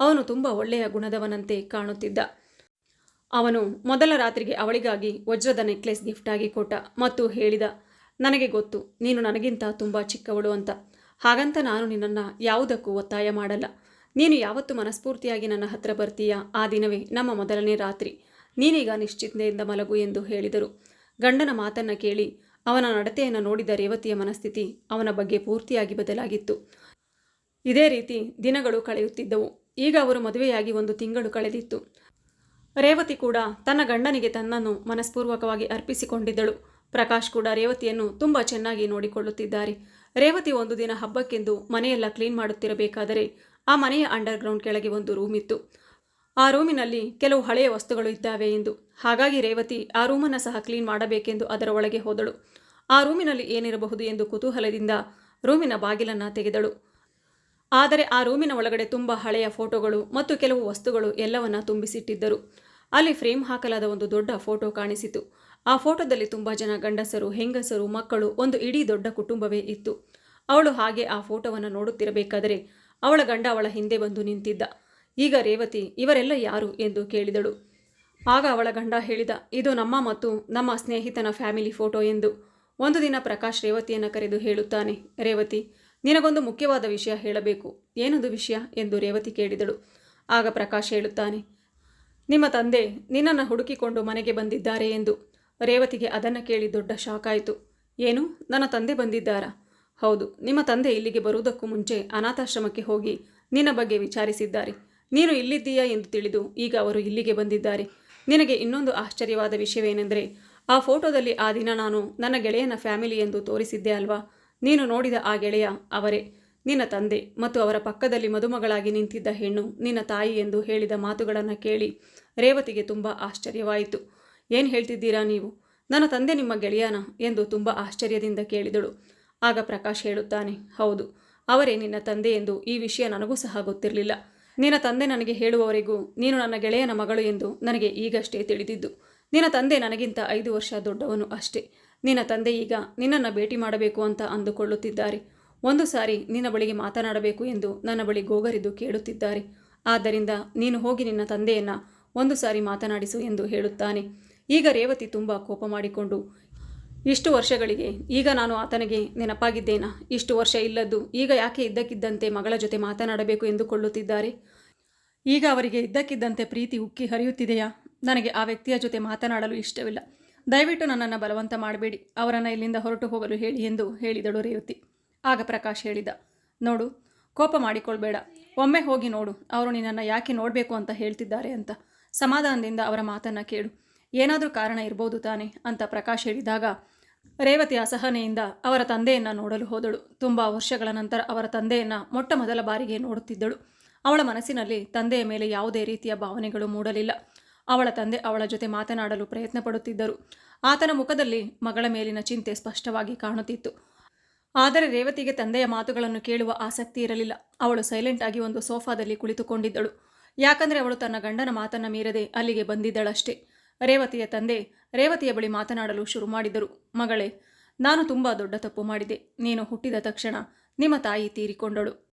ಅವನು ತುಂಬ ಒಳ್ಳೆಯ ಗುಣದವನಂತೆ ಕಾಣುತ್ತಿದ್ದ. ಅವನು ಮೊದಲ ರಾತ್ರಿಗೆ ಅವಳಿಗಾಗಿ ವಜ್ರದ ನೆಕ್ಲೆಸ್ ಗಿಫ್ಟಾಗಿ ಕೊಟ್ಟ ಮತ್ತು ಹೇಳಿದ, ನನಗೆ ಗೊತ್ತು, ನೀನು ನನಗಿಂತ ತುಂಬ ಚಿಕ್ಕವಳು ಅಂತ. ಹಾಗಂತ ನಾನು ನಿನ್ನನ್ನು ಯಾವುದಕ್ಕೂ ಒತ್ತಾಯ ಮಾಡಲ್ಲ. ನೀನು ಯಾವತ್ತು ಮನಸ್ಫೂರ್ತಿಯಾಗಿ ನನ್ನ ಹತ್ರ ಬರ್ತೀಯಾ? ಆ ದಿನವೇ ನಮ್ಮ ಮೊದಲನೇ ರಾತ್ರಿ. ನೀನೀಗ ನಿಶ್ಚಿಂತೆಯಿಂದ ಮಲಗು ಎಂದು ಹೇಳಿದರು. ಗಂಡನ ಮಾತನ್ನು ಕೇಳಿ ಅವನ ನಡತೆಯನ್ನು ನೋಡಿದ ರೇವತಿಯ ಮನಸ್ಥಿತಿ ಅವನ ಬಗ್ಗೆ ಪೂರ್ತಿಯಾಗಿ ಬದಲಾಗಿತ್ತು. ಇದೇ ರೀತಿ ದಿನಗಳು ಕಳೆಯುತ್ತಿದ್ದವು. ಈಗ ಅವರು ಮದುವೆಯಾಗಿ ಒಂದು ತಿಂಗಳು ಕಳೆದಿತ್ತು. ರೇವತಿ ಕೂಡ ತನ್ನ ಗಂಡನಿಗೆ ತನ್ನನ್ನು ಮನಸ್ಪೂರ್ವಕವಾಗಿ ಅರ್ಪಿಸಿಕೊಂಡಿದ್ದಳು. ಪ್ರಕಾಶ್ ಕೂಡ ರೇವತಿಯನ್ನು ತುಂಬ ಚೆನ್ನಾಗಿ ನೋಡಿಕೊಳ್ಳುತ್ತಿದ್ದಾರೆ. ರೇವತಿ ಒಂದು ದಿನ ಹಬ್ಬಕ್ಕೆಂದು ಮನೆಯೆಲ್ಲ ಕ್ಲೀನ್ ಮಾಡುತ್ತಿರಬೇಕಾದರೆ ಆ ಮನೆಯ ಅಂಡರ್ಗ್ರೌಂಡ್ ಕೆಳಗೆ ಒಂದು ರೂಮ್ ಇತ್ತು ಆ ರೂಮಿನಲ್ಲಿ ಕೆಲವು ಹಳೆಯ ವಸ್ತುಗಳು ಇದ್ದಾವೆ ಎಂದು. ಹಾಗಾಗಿ ರೇವತಿ ಆ ರೂಮನ್ನು ಸಹ ಕ್ಲೀನ್ ಮಾಡಬೇಕೆಂದು ಅದರ ಒಳಗೆ ಹೋದಳು. ಆ ರೂಮಿನಲ್ಲಿ ಏನಿರಬಹುದು ಎಂದು ಕುತೂಹಲದಿಂದ ರೂಮಿನ ಬಾಗಿಲನ್ನು ತೆಗೆದಳು. ಆದರೆ ಆ ರೂಮಿನ ಒಳಗಡೆ ತುಂಬ ಹಳೆಯ ಫೋಟೋಗಳು ಮತ್ತು ಕೆಲವು ವಸ್ತುಗಳು ಎಲ್ಲವನ್ನ ತುಂಬಿಸಿಟ್ಟಿದ್ದರು. ಅಲ್ಲಿ ಫ್ರೇಮ್ ಹಾಕಲಾದ ಒಂದು ದೊಡ್ಡ ಫೋಟೋ ಕಾಣಿಸಿತು. ಆ ಫೋಟೋದಲ್ಲಿ ತುಂಬ ಜನ ಗಂಡಸರು, ಹೆಂಗಸರು, ಮಕ್ಕಳು, ಒಂದು ಇಡೀ ದೊಡ್ಡ ಕುಟುಂಬವೇ ಇತ್ತು. ಅವಳು ಹಾಗೆ ಆ ಫೋಟೋವನ್ನು ನೋಡುತ್ತಿರಬೇಕಾದರೆ ಅವಳ ಗಂಡ ಅವಳ ಹಿಂದೆ ಬಂದು ನಿಂತಿದ್ದ. ಈಗ ರೇವತಿ, ಇವರೆಲ್ಲ ಯಾರು ಎಂದು ಕೇಳಿದಳು. ಆಗ ಅವಳ ಗಂಡ ಹೇಳಿದ, ಇದು ನಮ್ಮ ಮತ್ತು ನಮ್ಮ ಸ್ನೇಹಿತನ ಫ್ಯಾಮಿಲಿ ಫೋಟೋ ಎಂದು. ಒಂದು ದಿನ ಪ್ರಕಾಶ್ ರೇವತಿಯನ್ನು ಕರೆದು ಹೇಳುತ್ತಾನೆ, ರೇವತಿ ನಿನಗೊಂದು ಮುಖ್ಯವಾದ ವಿಷಯ ಹೇಳಬೇಕು. ಏನದು ವಿಷಯ? ಎಂದು ರೇವತಿ ಕೇಳಿದಳು. ಆಗ ಪ್ರಕಾಶ್ ಹೇಳುತ್ತಾನೆ, ನಿಮ್ಮ ತಂದೆ ನಿನ್ನನ್ನು ಹುಡುಕಿಕೊಂಡು ಮನೆಗೆ ಬಂದಿದ್ದಾರೆ ಎಂದು. ರೇವತಿಗೆ ಅದನ್ನು ಕೇಳಿ ದೊಡ್ಡ ಶಾಕ್ ಆಯಿತು. ಏನು? ನನ್ನ ತಂದೆ ಬಂದಿದ್ದಾರಾ? ಹೌದು, ನಿಮ್ಮ ತಂದೆ ಇಲ್ಲಿಗೆ ಬರುವುದಕ್ಕೂ ಮುಂಚೆ ಅನಾಥಾಶ್ರಮಕ್ಕೆ ಹೋಗಿ ನಿನ್ನ ಬಗ್ಗೆ ವಿಚಾರಿಸಿದ್ದಾರೆ. ನೀನು ಇಲ್ಲಿದ್ದೀಯಾ ಎಂದು ತಿಳಿದು ಈಗ ಅವರು ಇಲ್ಲಿಗೆ ಬಂದಿದ್ದಾರೆ. ನಿನಗೆ ಇನ್ನೊಂದು ಆಶ್ಚರ್ಯವಾದ ವಿಷಯವೇನೆಂದರೆ, ಆ ಫೋಟೋದಲ್ಲಿ ಆ ದಿನ ನಾನು ನನ್ನ ಗೆಳೆಯನ ಫ್ಯಾಮಿಲಿ ಎಂದು ತೋರಿಸಿದ್ದೆ ಅಲ್ವಾ? ನೀನು ನೋಡಿದ ಆ ಗೆಳೆಯ ಅವರೇ. ನಿನ್ನ ತಂದೆ ಮತ್ತು ಅವರ ಪಕ್ಕದಲ್ಲಿ ಮದುಮಗಳಾಗಿ ನಿಂತಿದ್ದ ಹೆಣ್ಣು ನಿನ್ನ ತಾಯಿ ಎಂದು ಹೇಳಿದ ಮಾತುಗಳನ್ನು ಕೇಳಿ ರೇವತಿಗೆ ತುಂಬ ಆಶ್ಚರ್ಯವಾಯಿತು. ಏನು ಹೇಳ್ತಿದ್ದೀರಾ ನೀವು? ನನ್ನ ತಂದೆ ನಿಮ್ಮ ಗೆಳೆಯನ ಎಂದು ತುಂಬ ಆಶ್ಚರ್ಯದಿಂದ ಕೇಳಿದಳು. ಆಗ ಪ್ರಕಾಶ್ ಹೇಳುತ್ತಾನೆ, ಹೌದು, ಅವರೇ ನಿನ್ನ ತಂದೆ ಎಂದು ಈ ವಿಷಯ ನನಗೂ ಸಹ ಗೊತ್ತಿರಲಿಲ್ಲ. ನಿನ್ನ ತಂದೆ ನನಗೆ ಹೇಳುವವರೆಗೂ ನೀನು ನನ್ನ ಗೆಳೆಯನ ಮಗಳು ಎಂದು ನನಗೆ ಈಗಷ್ಟೇ ತಿಳಿದಿದ್ದು. ನಿನ್ನ ತಂದೆ ನನಗಿಂತ ಐದು ವರ್ಷ ದೊಡ್ಡವನು ಅಷ್ಟೇ. ನಿನ್ನ ತಂದೆ ಈಗ ನಿನ್ನನ್ನು ಭೇಟಿ ಮಾಡಬೇಕು ಅಂತ ಅಂದುಕೊಳ್ಳುತ್ತಿದ್ದಾರೆ. ಒಂದು ಸಾರಿ ನಿನ್ನ ಬಳಿಗೆ ಮಾತನಾಡಬೇಕು ಎಂದು ನನ್ನ ಬಳಿ ಗೋಗರಿದು ಕೇಳುತ್ತಿದ್ದಾರೆ. ಆದ್ದರಿಂದ ನೀನು ಹೋಗಿ ನಿನ್ನ ತಂದೆಯನ್ನು ಒಂದು ಸಾರಿ ಮಾತನಾಡಿಸು ಎಂದು ಹೇಳುತ್ತಾನೆ. ಈಗ ರೇವತಿ ತುಂಬ ಕೋಪ ಮಾಡಿಕೊಂಡು, ಇಷ್ಟು ವರ್ಷಗಳಿಗೆ ಈಗ ನಾನು ಆತನಿಗೆ ನೆನಪಾಗಿದ್ದೇನಾ? ಇಷ್ಟು ವರ್ಷ ಇಲ್ಲದ್ದು ಈಗ ಯಾಕೆ ಇದ್ದಕ್ಕಿದ್ದಂತೆ ಮಗಳ ಜೊತೆ ಮಾತನಾಡಬೇಕು ಎಂದುಕೊಳ್ಳುತ್ತಿದ್ದಾರೆ? ಈಗ ಅವರಿಗೆ ಇದ್ದಕ್ಕಿದ್ದಂತೆ ಪ್ರೀತಿ ಉಕ್ಕಿ ಹರಿಯುತ್ತಿದೆಯಾ? ನನಗೆ ಆ ವ್ಯಕ್ತಿಯ ಜೊತೆ ಮಾತನಾಡಲು ಇಷ್ಟವಿಲ್ಲ. ದಯವಿಟ್ಟು ನನ್ನನ್ನು ಬಲವಂತ ಮಾಡಬೇಡಿ. ಅವರನ್ನು ಇಲ್ಲಿಂದ ಹೊರಟು ಹೋಗಲು ಹೇಳಿ ಎಂದು ಹೇಳಿದಳು ರೇವತಿ. ಆಗ ಪ್ರಕಾಶ್ ಹೇಳಿದ, ನೋಡು, ಕೋಪ ಮಾಡಿಕೊಳ್ಬೇಡ. ಒಮ್ಮೆ ಹೋಗಿ ನೋಡು. ಅವರು ನಿನ್ನನ್ನು ಯಾಕೆ ನೋಡಬೇಕು ಅಂತ ಹೇಳ್ತಿದ್ದಾರೆ ಅಂತ. ಸಮಾಧಾನದಿಂದ ಅವರ ಮಾತನ್ನು ಕೇಳು. ಏನಾದರೂ ಕಾರಣ ಇರ್ಬೋದು ತಾನೆ, ಅಂತ ಪ್ರಕಾಶ್ ಹೇಳಿದಾಗ ರೇವತಿ ಅಸಹನೆಯಿಂದ ಅವರ ತಂದೆಯನ್ನು ನೋಡಲು ಹೋದಳು. ತುಂಬ ವರ್ಷಗಳ ನಂತರ ಅವರ ತಂದೆಯನ್ನು ಮೊಟ್ಟ ಮೊದಲ ಬಾರಿಗೆ ನೋಡುತ್ತಿದ್ದಳು. ಅವಳ ಮನಸ್ಸಿನಲ್ಲಿ ತಂದೆಯ ಮೇಲೆ ಯಾವುದೇ ರೀತಿಯ ಭಾವನೆಗಳು ಮೂಡಲಿಲ್ಲ. ಅವಳ ತಂದೆ ಅವಳ ಜೊತೆ ಮಾತನಾಡಲು ಪ್ರಯತ್ನ ಪಡುತ್ತಿದ್ದರು ಆತನ ಮುಖದಲ್ಲಿ ಮಗಳ ಮೇಲಿನ ಚಿಂತೆ ಸ್ಪಷ್ಟವಾಗಿ ಕಾಣುತ್ತಿತ್ತು. ಆದರೆ ರೇವತಿಗೆ ತಂದೆಯ ಮಾತುಗಳನ್ನು ಕೇಳುವ ಆಸಕ್ತಿ ಇರಲಿಲ್ಲ. ಅವಳು ಸೈಲೆಂಟ್ ಆಗಿ ಒಂದು ಸೋಫಾದಲ್ಲಿ ಕುಳಿತುಕೊಂಡಿದ್ದಳು. ಯಾಕಂದರೆ ಅವಳು ತನ್ನ ಗಂಡನ ಮಾತನ್ನು ಮೀರದೆ ಅಲ್ಲಿಗೆ ಬಂದಿದ್ದಳಷ್ಟೇ. ರೇವತಿಯ ತಂದೆ ರೇವತಿಯ ಬಳಿ ಮಾತನಾಡಲು ಶುರು ಮಾಡಿದರು. ಮಗಳೇ, ನಾನು ತುಂಬ ದೊಡ್ಡ ತಪ್ಪು ಮಾಡಿದೆ. ನೀನು ಹುಟ್ಟಿದ ತಕ್ಷಣ ನಿಮ್ಮ ತಾಯಿ ತೀರಿಕೊಂಡಳು.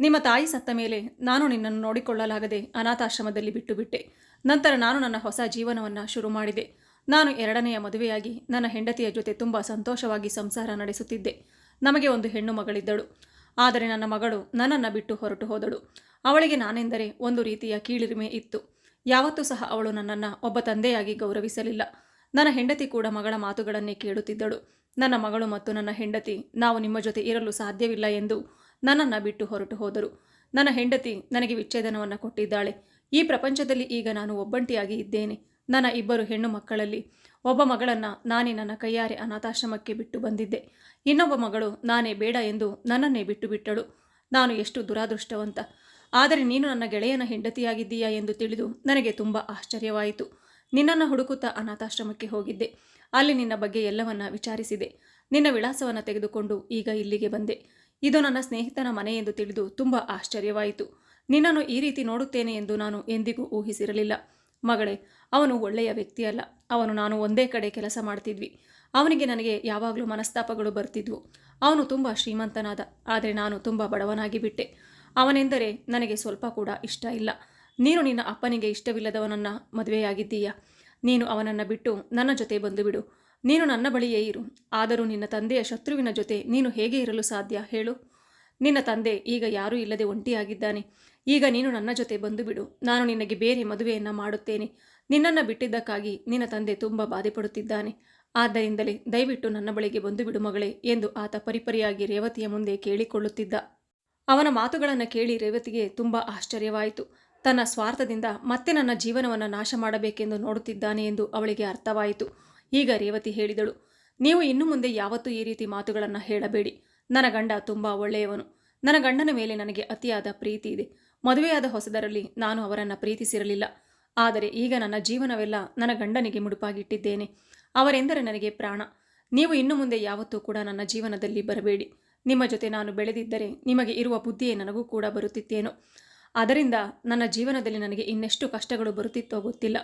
ನಿಮ್ಮ ತಾಯಿ ಸತ್ತ ಮೇಲೆ ನಾನು ನಿನ್ನನ್ನು ನೋಡಿಕೊಳ್ಳಲಾಗದೆ ಅನಾಥಾಶ್ರಮದಲ್ಲಿ ಬಿಟ್ಟು ಬಿಟ್ಟೆ ನಂತರ ನಾನು ನನ್ನ ಹೊಸ ಜೀವನವನ್ನು ಶುರು ಮಾಡಿದೆ. ನಾನು ಎರಡನೆಯ ಮದುವೆಯಾಗಿ ನನ್ನ ಹೆಂಡತಿಯ ಜೊತೆ ತುಂಬ ಸಂತೋಷವಾಗಿ ಸಂಸಾರ ನಡೆಸುತ್ತಿದ್ದೆ. ನಮಗೆ ಒಂದು ಹೆಣ್ಣು ಮಗಳಿದ್ದಳು. ಆದರೆ ನನ್ನ ಮಗಳು ನನ್ನನ್ನು ಬಿಟ್ಟು ಹೊರಟು ಹೋದಳು. ಅವಳಿಗೆ ನಾನೆಂದರೆ ಒಂದು ರೀತಿಯ ಕೀಳಿರಿಮೆ ಇತ್ತು. ಯಾವತ್ತೂ ಸಹ ಅವಳು ನನ್ನನ್ನು ಒಬ್ಬ ತಂದೆಯಾಗಿ ಗೌರವಿಸಲಿಲ್ಲ. ನನ್ನ ಹೆಂಡತಿ ಕೂಡ ಮಗಳ ಮಾತುಗಳನ್ನೇ ಕೇಳುತ್ತಿದ್ದಳು. ನನ್ನ ಮಗಳು ಮತ್ತು ನನ್ನ ಹೆಂಡತಿ ನಾವು ನಿಮ್ಮ ಜೊತೆ ಇರಲು ಸಾಧ್ಯವಿಲ್ಲ ಎಂದು ನನ್ನನ್ನು ಬಿಟ್ಟು ಹೊರಟು ಹೋದರು. ನನ್ನ ಹೆಂಡತಿ ನನಗೆ ವಿಚ್ಛೇದನವನ್ನು ಕೊಟ್ಟಿದ್ದಾಳೆ. ಈ ಪ್ರಪಂಚದಲ್ಲಿ ಈಗ ನಾನು ಒಬ್ಬಂಟಿಯಾಗಿ ಇದ್ದೇನೆ. ನನ್ನ ಇಬ್ಬರು ಹೆಣ್ಣು ಮಕ್ಕಳಲ್ಲಿ ಒಬ್ಬ ಮಗಳನ್ನು ನಾನೇ ನನ್ನ ಕೈಯಾರೆ ಅನಾಥಾಶ್ರಮಕ್ಕೆ ಬಿಟ್ಟು ಬಂದಿದ್ದೆ. ಇನ್ನೊಬ್ಬ ಮಗಳು ನಾನೇ ಬೇಡ ಎಂದು ನನ್ನನ್ನೇ ಬಿಟ್ಟು ಬಿಟ್ಟಳು. ನಾನು ಎಷ್ಟು ದುರಾದೃಷ್ಟವಂತ. ಆದರೆ ನೀನು ನನ್ನ ಗೆಳೆಯನ ಹೆಂಡತಿಯಾಗಿದ್ದೀಯಾ ಎಂದು ತಿಳಿದು ನನಗೆ ತುಂಬ ಆಶ್ಚರ್ಯವಾಯಿತು. ನಿನ್ನನ್ನು ಹುಡುಕುತ್ತಾ ಅನಾಥಾಶ್ರಮಕ್ಕೆ ಹೋಗಿದ್ದೆ. ಅಲ್ಲಿ ನಿನ್ನ ಬಗ್ಗೆ ಎಲ್ಲವನ್ನ ವಿಚಾರಿಸಿದೆ. ನಿನ್ನ ವಿಳಾಸವನ್ನು ತೆಗೆದುಕೊಂಡು ಈಗ ಇಲ್ಲಿಗೆ ಬಂದೆ. ಇದು ನನ್ನ ಸ್ನೇಹಿತನ ಮನೆ ಎಂದು ತಿಳಿದು ತುಂಬ ಆಶ್ಚರ್ಯವಾಯಿತು. ನಿನ್ನನ್ನು ಈ ರೀತಿ ನೋಡುತ್ತೇನೆ ಎಂದು ನಾನು ಎಂದಿಗೂ ಊಹಿಸಿರಲಿಲ್ಲ. ಮಗಳೇ, ಅವನು ಒಳ್ಳೆಯ ವ್ಯಕ್ತಿಯಲ್ಲ ಅವನು ನಾನು ಒಂದೇ ಕಡೆ ಕೆಲಸ ಮಾಡ್ತಿದ್ವಿ. ಅವನಿಗೆ ನನಗೆ ಯಾವಾಗಲೂ ಮನಸ್ತಾಪಗಳು ಬರ್ತಿದ್ವು. ಅವನು ತುಂಬ ಶ್ರೀಮಂತನಾದ, ಆದರೆ ನಾನು ತುಂಬ ಬಡವನಾಗಿ ಬಿಟ್ಟೆ. ಅವನೆಂದರೆ ನನಗೆ ಸ್ವಲ್ಪ ಕೂಡ ಇಷ್ಟ ಇಲ್ಲ. ನೀನು ನಿನ್ನ ಅಪ್ಪನಿಗೆ ಇಷ್ಟವಿಲ್ಲದವನನ್ನು ಮದುವೆಯಾಗಿದ್ದೀಯ? ನೀನು ಅವನನ್ನು ಬಿಟ್ಟು ನನ್ನ ಜೊತೆ ಬಂದುಬಿಡು ನೀನು ನನ್ನ ಬಳಿಯೇ ಇರು. ಆದರೂ ನಿನ್ನ ತಂದೆಯ ಶತ್ರುವಿನ ಜೊತೆ ನೀನು ಹೇಗೆ ಇರಲು ಸಾಧ್ಯ ಹೇಳು. ನಿನ್ನ ತಂದೆ ಈಗ ಯಾರೂ ಇಲ್ಲದೆ ಒಂಟಿಯಾಗಿದ್ದಾನೆ. ಈಗ ನೀನು ನನ್ನ ಜೊತೆ ಬಂದು ಬಿಡು. ನಾನು ನಿನಗೆ ಬೇರೆ ಮದುವೆಯನ್ನು ಮಾಡುತ್ತೇನೆ. ನಿನ್ನನ್ನು ಬಿಟ್ಟಿದ್ದಕ್ಕಾಗಿ ನಿನ್ನ ತಂದೆ ತುಂಬ ಬಾಧೆಪಡುತ್ತಿದ್ದಾನೆ. ಆದ್ದರಿಂದಲೇ ದಯವಿಟ್ಟು ನನ್ನ ಬಳಿಗೆ ಬಂದು ಬಿಡು ಮಗಳೇ ಎಂದು ಆತ ಪರಿಪರಿಯಾಗಿ ರೇವತಿಯ ಮುಂದೆ ಕೇಳಿಕೊಳ್ಳುತ್ತಿದ್ದ. ಅವನ ಮಾತುಗಳನ್ನು ಕೇಳಿ ರೇವತಿಗೆ ತುಂಬ ಆಶ್ಚರ್ಯವಾಯಿತು. ತನ್ನ ಸ್ವಾರ್ಥದಿಂದ ಮತ್ತೆ ನನ್ನ ಜೀವನವನ್ನು ನಾಶ ಮಾಡಬೇಕೆಂದು ನೋಡುತ್ತಿದ್ದಾನೆ ಎಂದು ಅವಳಿಗೆ ಅರ್ಥವಾಯಿತು. ಈಗ ರೇವತಿ ಹೇಳಿದಳು, ನೀವು ಇನ್ನು ಮುಂದೆ ಯಾವತ್ತೂ ಈ ರೀತಿ ಮಾತುಗಳನ್ನು ಹೇಳಬೇಡಿ. ನನ್ನ ಗಂಡ ತುಂಬ ಒಳ್ಳೆಯವನು. ನನ್ನ ಗಂಡನ ಮೇಲೆ ನನಗೆ ಅತಿಯಾದ ಪ್ರೀತಿ ಇದೆ. ಮದುವೆಯಾದ ಹೊಸದರಲ್ಲಿ ನಾನು ಅವರನ್ನು ಪ್ರೀತಿಸಿರಲಿಲ್ಲ. ಆದರೆ ಈಗ ನನ್ನ ಜೀವನವೆಲ್ಲ ನನ್ನ ಗಂಡನಿಗೆ ಮುಡುಪಾಗಿಟ್ಟಿದ್ದೇನೆ. ಅವರೆಂದರೆ ನನಗೆ ಪ್ರಾಣ. ನೀವು ಇನ್ನು ಮುಂದೆ ಯಾವತ್ತೂ ಕೂಡ ನನ್ನ ಜೀವನದಲ್ಲಿ ಬರಬೇಡಿ. ನಿಮ್ಮ ಜೊತೆ ನಾನು ಬೆಳೆದಿದ್ದರೆ ನಿಮಗೆ ಇರುವ ಬುದ್ಧಿಯೇ ನನಗೂ ಕೂಡ ಬರುತ್ತಿತ್ತೇನು. ಅದರಿಂದ ನನ್ನ ಜೀವನದಲ್ಲಿ ನನಗೆ ಇನ್ನೆಷ್ಟು ಕಷ್ಟಗಳು ಬರುತ್ತಿತ್ತೋ ಗೊತ್ತಿಲ್ಲ.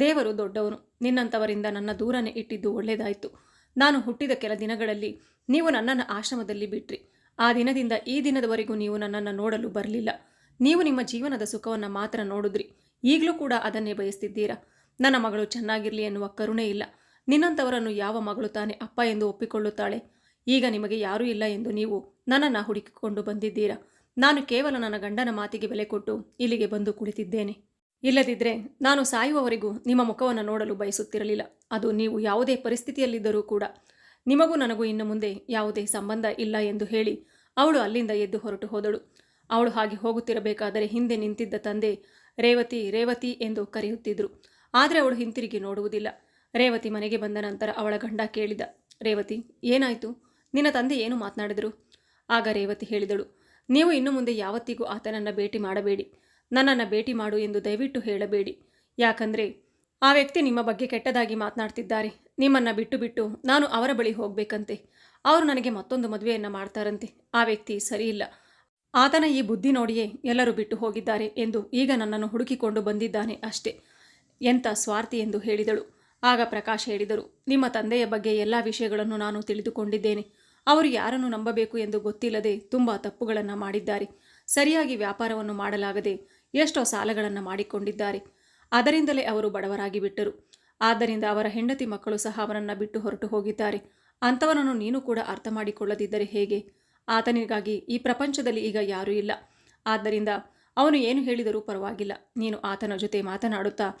ದೇವರು ದೊಡ್ಡವನು. ನಿನ್ನಂಥವರಿಂದ ನನ್ನ ದೂರನೇ ಇಟ್ಟಿದ್ದು ಒಳ್ಳೆಯದಾಯಿತು ನಾನು ಹುಟ್ಟಿದ ಕೆಲ ದಿನಗಳಲ್ಲಿ ನೀವು ನನ್ನನ್ನು ಆಶ್ರಮದಲ್ಲಿ ಬಿಟ್ರಿ. ಆ ದಿನದಿಂದ ಈ ದಿನದವರೆಗೂ ನೀವು ನನ್ನನ್ನು ನೋಡಲು ಬರಲಿಲ್ಲ. ನೀವು ನಿಮ್ಮ ಜೀವನದ ಸುಖವನ್ನು ಮಾತ್ರ ನೋಡಿದ್ರಿ. ಈಗಲೂ ಕೂಡ ಅದನ್ನೇ ಬಯಸ್ತಿದ್ದೀರಾ? ನನ್ನ ಮಗಳು ಚೆನ್ನಾಗಿರಲಿ ಎನ್ನುವ ಕರುಣೆ ಇಲ್ಲ. ನಿನ್ನಂಥವರನ್ನು ಯಾವ ಮಗಳು ತಾನೆ ಅಪ್ಪ ಎಂದು ಒಪ್ಪಿಕೊಳ್ಳುತ್ತಾಳೆ? ಈಗ ನಿಮಗೆ ಯಾರೂ ಇಲ್ಲ ಎಂದು ನೀವು ನನ್ನನ್ನು ಹುಡುಕಿಕೊಂಡು ಬಂದಿದ್ದೀರಾ? ನಾನು ಕೇವಲ ನನ್ನ ಗಂಡನ ಮಾತಿಗೆ ಬೆಲೆ ಕೊಟ್ಟು ಇಲ್ಲಿಗೆ ಬಂದು ಕುಳಿತಿದ್ದೇನೆ. ಇಲ್ಲದಿದ್ದರೆ ನಾನು ಸಾಯುವವರೆಗೂ ನಿಮ್ಮ ಮುಖವನ್ನು ನೋಡಲು ಬಯಸುತ್ತಿರಲಿಲ್ಲ. ಅದು ನೀವು ಯಾವುದೇ ಪರಿಸ್ಥಿತಿಯಲ್ಲಿದ್ದರೂ ಕೂಡ. ನಿಮಗೂ ನನಗೂ ಇನ್ನು ಮುಂದೆ ಯಾವುದೇ ಸಂಬಂಧ ಇಲ್ಲ ಎಂದು ಹೇಳಿ ಅವಳು ಅಲ್ಲಿಂದ ಎದ್ದು ಹೊರಟು ಹೋದಳು. ಅವಳು ಹಾಗೆ ಹೋಗುತ್ತಿರಬೇಕಾದರೆ ಹಿಂದೆ ನಿಂತಿದ್ದ ತಂದೆ ರೇವತಿ ರೇವತಿ ಎಂದು ಕರೆಯುತ್ತಿದ್ದರು ಆದರೆ ಅವಳು ಹಿಂತಿರುಗಿ ನೋಡುವುದಿಲ್ಲ. ರೇವತಿ ಮನೆಗೆ ಬಂದ ನಂತರ ಅವಳ ಗಂಡ ಕೇಳಿದ, ರೇವತಿ, ಏನಾಯಿತು? ನಿನ್ನ ತಂದೆ ಏನು ಮಾತನಾಡಿದರು? ಆಗ ರೇವತಿ ಹೇಳಿದಳು, ನೀವು ಇನ್ನು ಮುಂದೆ ಯಾವತ್ತಿಗೂ ಆತನನ್ನು ಭೇಟಿ ಮಾಡಬೇಡಿ. ನನ್ನನ್ನು ಭೇಟಿ ಮಾಡು ಎಂದು ದಯವಿಟ್ಟು ಹೇಳಬೇಡಿ. ಯಾಕಂದರೆ ಆ ವ್ಯಕ್ತಿ ನಿಮ್ಮ ಬಗ್ಗೆ ಕೆಟ್ಟದಾಗಿ ಮಾತನಾಡ್ತಿದ್ದಾರೆ. ನಿಮ್ಮನ್ನು ಬಿಟ್ಟು ಬಿಟ್ಟು ನಾನು ಅವರ ಬಳಿ ಹೋಗಬೇಕಂತೆ. ಅವರು ನನಗೆ ಮತ್ತೊಂದು ಮದುವೆಯನ್ನು ಮಾಡ್ತಾರಂತೆ. ಆ ವ್ಯಕ್ತಿ ಸರಿಯಿಲ್ಲ. ಆತನ ಈ ಬುದ್ಧಿ ನೋಡಿಯೇ ಎಲ್ಲರೂ ಬಿಟ್ಟು ಹೋಗಿದ್ದಾರೆ ಎಂದು ಈಗ ನನ್ನನ್ನು ಹುಡುಕಿಕೊಂಡು ಬಂದಿದ್ದಾನೆ ಅಷ್ಟೇ. ಎಂಥ ಸ್ವಾರ್ಥಿ ಎಂದು ಹೇಳಿದಳು. ಆಗ ಪ್ರಕಾಶ್ ಹೇಳಿದರು, ನಿಮ್ಮ ತಂದೆಯ ಬಗ್ಗೆ ಎಲ್ಲ ವಿಷಯಗಳನ್ನು ನಾನು ತಿಳಿದುಕೊಂಡಿದ್ದೇನೆ. ಅವರು ಯಾರನ್ನು ನಂಬಬೇಕು ಎಂದು ಗೊತ್ತಿಲ್ಲದೆ ತುಂಬ ತಪ್ಪುಗಳನ್ನು ಮಾಡಿದ್ದಾರೆ. ಸರಿಯಾಗಿ ವ್ಯಾಪಾರವನ್ನು ಮಾಡಲಾಗದೆ ಎಷ್ಟೋ ಸಾಲಗಳನ್ನು ಮಾಡಿಕೊಂಡಿದ್ದಾರೆ. ಅದರಿಂದಲೇ ಅವರು ಬಡವರಾಗಿ ಬಿಟ್ಟರು. ಆದ್ದರಿಂದ ಅವರ ಹೆಂಡತಿ ಮಕ್ಕಳು ಸಹ ಅವರನ್ನು ಬಿಟ್ಟು ಹೊರಟು ಹೋಗಿದ್ದಾರೆ. ಅಂಥವನನ್ನು ನೀನು ಕೂಡ ಅರ್ಥ ಮಾಡಿಕೊಳ್ಳದಿದ್ದರೆ ಹೇಗೆ? ಆತನಿಗಾಗಿ ಈ ಪ್ರಪಂಚದಲ್ಲಿ ಈಗ ಯಾರೂ ಇಲ್ಲ. ಆದ್ದರಿಂದ ಅವನು ಏನು ಹೇಳಿದರೂ ಪರವಾಗಿಲ್ಲ. ನೀನು ಆತನ ಜೊತೆ ಮಾತನಾಡುತ್ತಾ,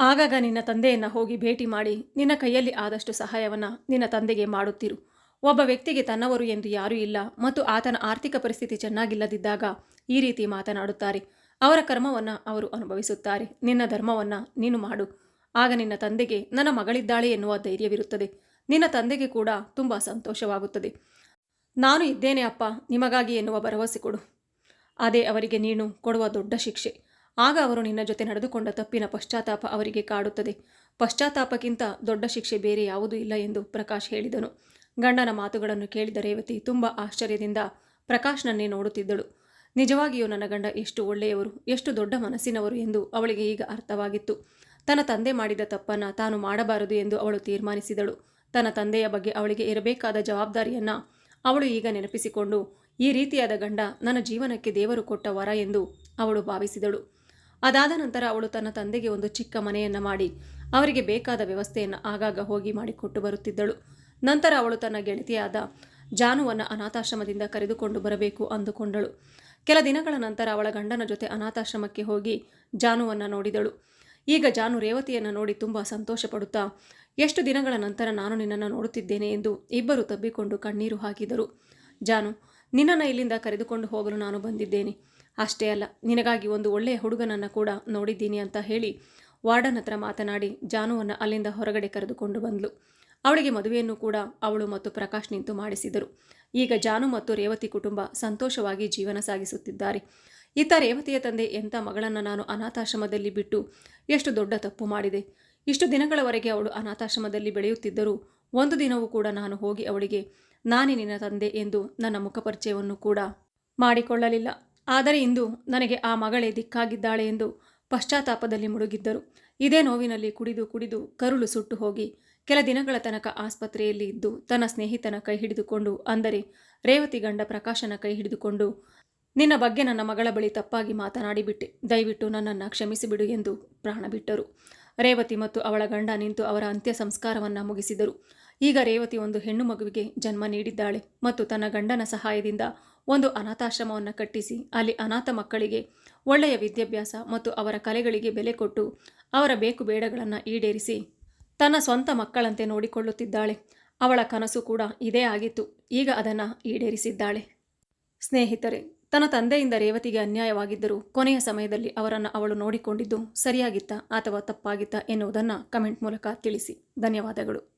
ಆಗಾಗ ನಿನ್ನ ತಂದೆಯನ್ನು ಹೋಗಿ ಭೇಟಿ ಮಾಡಿ, ನಿನ್ನ ಕೈಯಲ್ಲಿ ಆದಷ್ಟು ಸಹಾಯವನ್ನು ನಿನ್ನ ತಂದೆಗೆ ಮಾಡುತ್ತಿರು. ಒಬ್ಬ ವ್ಯಕ್ತಿಗೆ ತನ್ನವರು ಎಂದು ಯಾರೂ ಇಲ್ಲ ಮತ್ತು ಆತನ ಆರ್ಥಿಕ ಪರಿಸ್ಥಿತಿ ಚೆನ್ನಾಗಿಲ್ಲದಿದ್ದಾಗ ಈ ರೀತಿ ಮಾತನಾಡುತ್ತಾರೆ. ಅವರ ಕರ್ಮವನ್ನು ಅವರು ಅನುಭವಿಸುತ್ತಾರೆ. ನಿನ್ನ ಧರ್ಮವನ್ನು ನೀನು ಮಾಡು. ಆಗ ನಿನ್ನ ತಂದೆಗೆ, ನನ್ನ ಮಗಳಿದ್ದಾಳೆ ಎನ್ನುವ ಧೈರ್ಯವಿರುತ್ತದೆ. ನಿನ್ನ ತಂದೆಗೆ ಕೂಡ ತುಂಬ ಸಂತೋಷವಾಗುತ್ತದೆ. ನಾನು ಇದ್ದೇನೆ, ಅಪ್ಪ. ನಿಮಗಾಗಿ ಎನ್ನುವ ಭರವಸೆ ಕೊಡು. ಅದೇ ಅವರಿಗೆ ನೀನು ಕೊಡುವ ದೊಡ್ಡ ಶಿಕ್ಷೆ. ಆಗ ಅವರು ನಿನ್ನ ಜೊತೆ ನಡೆದುಕೊಂಡ ತಪ್ಪಿನ ಪಶ್ಚಾತ್ತಾಪ ಅವರಿಗೆ ಕಾಡುತ್ತದೆ. ಪಶ್ಚಾತ್ತಾಪಕ್ಕಿಂತ ದೊಡ್ಡ ಶಿಕ್ಷೆ ಬೇರೆ ಯಾವುದೂ ಇಲ್ಲ ಎಂದು ಪ್ರಕಾಶ್ ಹೇಳಿದನು. ಗಂಡನ ಮಾತುಗಳನ್ನು ಕೇಳಿದ ರೇವತಿ ತುಂಬ ಆಶ್ಚರ್ಯದಿಂದ ಪ್ರಕಾಶ್ನನ್ನೇ ನೋಡುತ್ತಿದ್ದಳು. ನಿಜವಾಗಿಯೂ ನನ್ನ ಗಂಡ ಎಷ್ಟು ಒಳ್ಳೆಯವರು, ಎಷ್ಟು ದೊಡ್ಡ ಮನಸ್ಸಿನವರು ಎಂದು ಅವಳಿಗೆ ಈಗ ಅರ್ಥವಾಗಿತ್ತು. ತನ್ನ ತಂದೆ ಮಾಡಿದ ತಪ್ಪನ್ನು ತಾನು ಮಾಡಬಾರದು ಎಂದು ಅವಳು ತೀರ್ಮಾನಿಸಿದಳು. ತನ್ನ ತಂದೆಯ ಬಗ್ಗೆ ಅವಳಿಗೆ ಇರಬೇಕಾದ ಜವಾಬ್ದಾರಿಯನ್ನು ಅವಳು ಈಗ ನೆನಪಿಸಿಕೊಂಡು, ಈ ರೀತಿಯಾದ ಗಂಡ ನನ್ನ ಜೀವನಕ್ಕೆ ದೇವರು ಕೊಟ್ಟ ವರ ಎಂದು ಅವಳು ಭಾವಿಸಿದಳು. ಅದಾದ ನಂತರ ಅವಳು ತನ್ನ ತಂದೆಗೆ ಒಂದು ಚಿಕ್ಕ ಮನೆಯನ್ನು ಮಾಡಿ, ಅವರಿಗೆ ಬೇಕಾದ ವ್ಯವಸ್ಥೆಯನ್ನು ಆಗಾಗ ಹೋಗಿ ಮಾಡಿಕೊಟ್ಟು ಬರುತ್ತಿದ್ದಳು. ನಂತರ ಅವಳು ತನ್ನ ಗೆಳತಿಯಾದ ಜಾನುವನ್ನು ಅನಾಥಾಶ್ರಮದಿಂದ ಕರೆದುಕೊಂಡು ಬರಬೇಕು ಅಂದುಕೊಂಡಳು. ಕೆಲ ದಿನಗಳ ನಂತರ ಅವಳ ಗಂಡನ ಜೊತೆ ಅನಾಥಾಶ್ರಮಕ್ಕೆ ಹೋಗಿ ಜಾನುವನ್ನು ನೋಡಿದಳು. ಈಗ ಜಾನು ರೇವತಿಯನ್ನು ನೋಡಿ ತುಂಬ ಸಂತೋಷಪಡುತ್ತಾ ಎಷ್ಟು ದಿನಗಳ ನಂತರ ನಾನು ನಿನ್ನನ್ನು ನೋಡುತ್ತಿದ್ದೇನೆ ಎಂದು ಇಬ್ಬರು ತಬ್ಬಿಕೊಂಡು ಕಣ್ಣೀರು ಹಾಕಿದರು. ಜಾನು, ನಿನ್ನನ್ನು ಇಲ್ಲಿಂದ ಕರೆದುಕೊಂಡು ಹೋಗಲು ನಾನು ಬಂದಿದ್ದೇನೆ. ಅಷ್ಟೇ ಅಲ್ಲ, ನಿನಗಾಗಿ ಒಂದು ಒಳ್ಳೆಯ ಹುಡುಗನನ್ನು ಕೂಡ ನೋಡಿದ್ದೀನಿ ಅಂತ ಹೇಳಿ ವಾರ್ಡನ್ ಹತ್ರ ಮಾತನಾಡಿ ಜಾನುವನ್ನು ಅಲ್ಲಿಂದ ಹೊರಗಡೆ ಕರೆದುಕೊಂಡು ಬಂದಳು ಅವಳಿಗೆ ಮದುವೆಯನ್ನು ಕೂಡ ಅವಳು ಮತ್ತು ಪ್ರಕಾಶ್ ನಿಂತು ಮಾಡಿಸಿದರು. ಈಗ ಜಾನು ಮತ್ತು ರೇವತಿ ಕುಟುಂಬ ಸಂತೋಷವಾಗಿ ಜೀವನ ಸಾಗಿಸುತ್ತಿದ್ದಾರೆ. ಇತ್ತ ರೇವತಿಯ ತಂದೆ ಎಂಥ ಮಗಳನ್ನು ನಾನು ಅನಾಥಾಶ್ರಮದಲ್ಲಿ ಬಿಟ್ಟು ಎಷ್ಟು ದೊಡ್ಡ ತಪ್ಪು ಮಾಡಿದೆ. ಇಷ್ಟು ದಿನಗಳವರೆಗೆ ಅವಳು ಅನಾಥಾಶ್ರಮದಲ್ಲಿ ಬೆಳೆಯುತ್ತಿದ್ದರೂ ಒಂದು ದಿನವೂ ಕೂಡ ನಾನು ಹೋಗಿ ಅವಳಿಗೆ, ನಾನೇ ನಿನ್ನ ತಂದೆ ಎಂದು ನನ್ನ ಮುಖಪರಿಚಯವನ್ನು ಕೂಡ ಮಾಡಿಕೊಳ್ಳಲಿಲ್ಲ. ಆದರೆ ಇಂದು ನನಗೆ ಆ ಮಗಳೇ ದಿಕ್ಕಾಗಿದ್ದಾಳೆ ಎಂದು ಪಶ್ಚಾತ್ತಾಪದಲ್ಲಿ ಮುಳುಗಿದ್ದರು. ಇದೇ ನೋವಿನಲ್ಲಿ ಕುಡಿದು ಕುಡಿದು ಕರುಳು ಸುಟ್ಟು ಹೋಗಿ ಕೆಲ ದಿನಗಳ ತನಕ ಆಸ್ಪತ್ರೆಯಲ್ಲಿ ಇದ್ದು ತನ್ನ ಸ್ನೇಹಿತನ ಕೈ ಹಿಡಿದುಕೊಂಡು, ಅಂದರೆ ರೇವತಿ ಗಂಡ ಪ್ರಕಾಶನ ಕೈ ಹಿಡಿದುಕೊಂಡು, ನಿನ್ನ ಬಗ್ಗೆ ನನ್ನ ಮಗಳ ಬಳಿ ತಪ್ಪಾಗಿ ಮಾತನಾಡಿಬಿಟ್ಟೆ. ದಯವಿಟ್ಟು ನನ್ನನ್ನು ಕ್ಷಮಿಸಿಬಿಡು ಎಂದು ಪ್ರಾಣ ಬಿಟ್ಟರು ರೇವತಿ ಮತ್ತು ಅವಳ ಗಂಡ ನಿಂತು ಅವರ ಅಂತ್ಯ ಸಂಸ್ಕಾರವನ್ನು ಮುಗಿಸಿದರು. ಈಗ ರೇವತಿ ಒಂದು ಹೆಣ್ಣು ಮಗುವಿಗೆ ಜನ್ಮ ನೀಡಿದ್ದಾಳೆ ಮತ್ತು ತನ್ನ ಗಂಡನ ಸಹಾಯದಿಂದ ಒಂದು ಅನಾಥಾಶ್ರಮವನ್ನು ಕಟ್ಟಿಸಿ, ಅಲ್ಲಿ ಅನಾಥ ಮಕ್ಕಳಿಗೆ ಒಳ್ಳೆಯ ವಿದ್ಯಾಭ್ಯಾಸ ಮತ್ತು ಅವರ ಕಲೆಗಳಿಗೆ ಬೆಲೆ ಕೊಟ್ಟು ಅವರ ಬೇಕು ಬೇಡಗಳನ್ನು ಈಡೇರಿಸಿ ತನ್ನ ಸ್ವಂತ ಮಕ್ಕಳಂತೆ ನೋಡಿಕೊಳ್ಳುತ್ತಿದ್ದಾಳೆ. ಅವಳ ಕನಸು ಕೂಡ ಇದೇ ಆಗಿತ್ತು. ಈಗ ಅದನ್ನು ಈಡೇರಿಸಿದ್ದಾಳೆ. ಸ್ನೇಹಿತರೆ ತನ್ನ ತಂದೆಯಿಂದ ರೇವತಿಗೆ ಅನ್ಯಾಯವಾಗಿದ್ದರೂ ಕೊನೆಯ ಸಮಯದಲ್ಲಿ ಅವರನ್ನು ಅವಳು ನೋಡಿಕೊಂಡಿದ್ದು ಸರಿಯಾಗಿತ್ತ ಅಥವಾ ತಪ್ಪಾಗಿತ್ತಾ ಎನ್ನುವುದನ್ನು ಕಮೆಂಟ್ ಮೂಲಕ ತಿಳಿಸಿ. ಧನ್ಯವಾದಗಳು.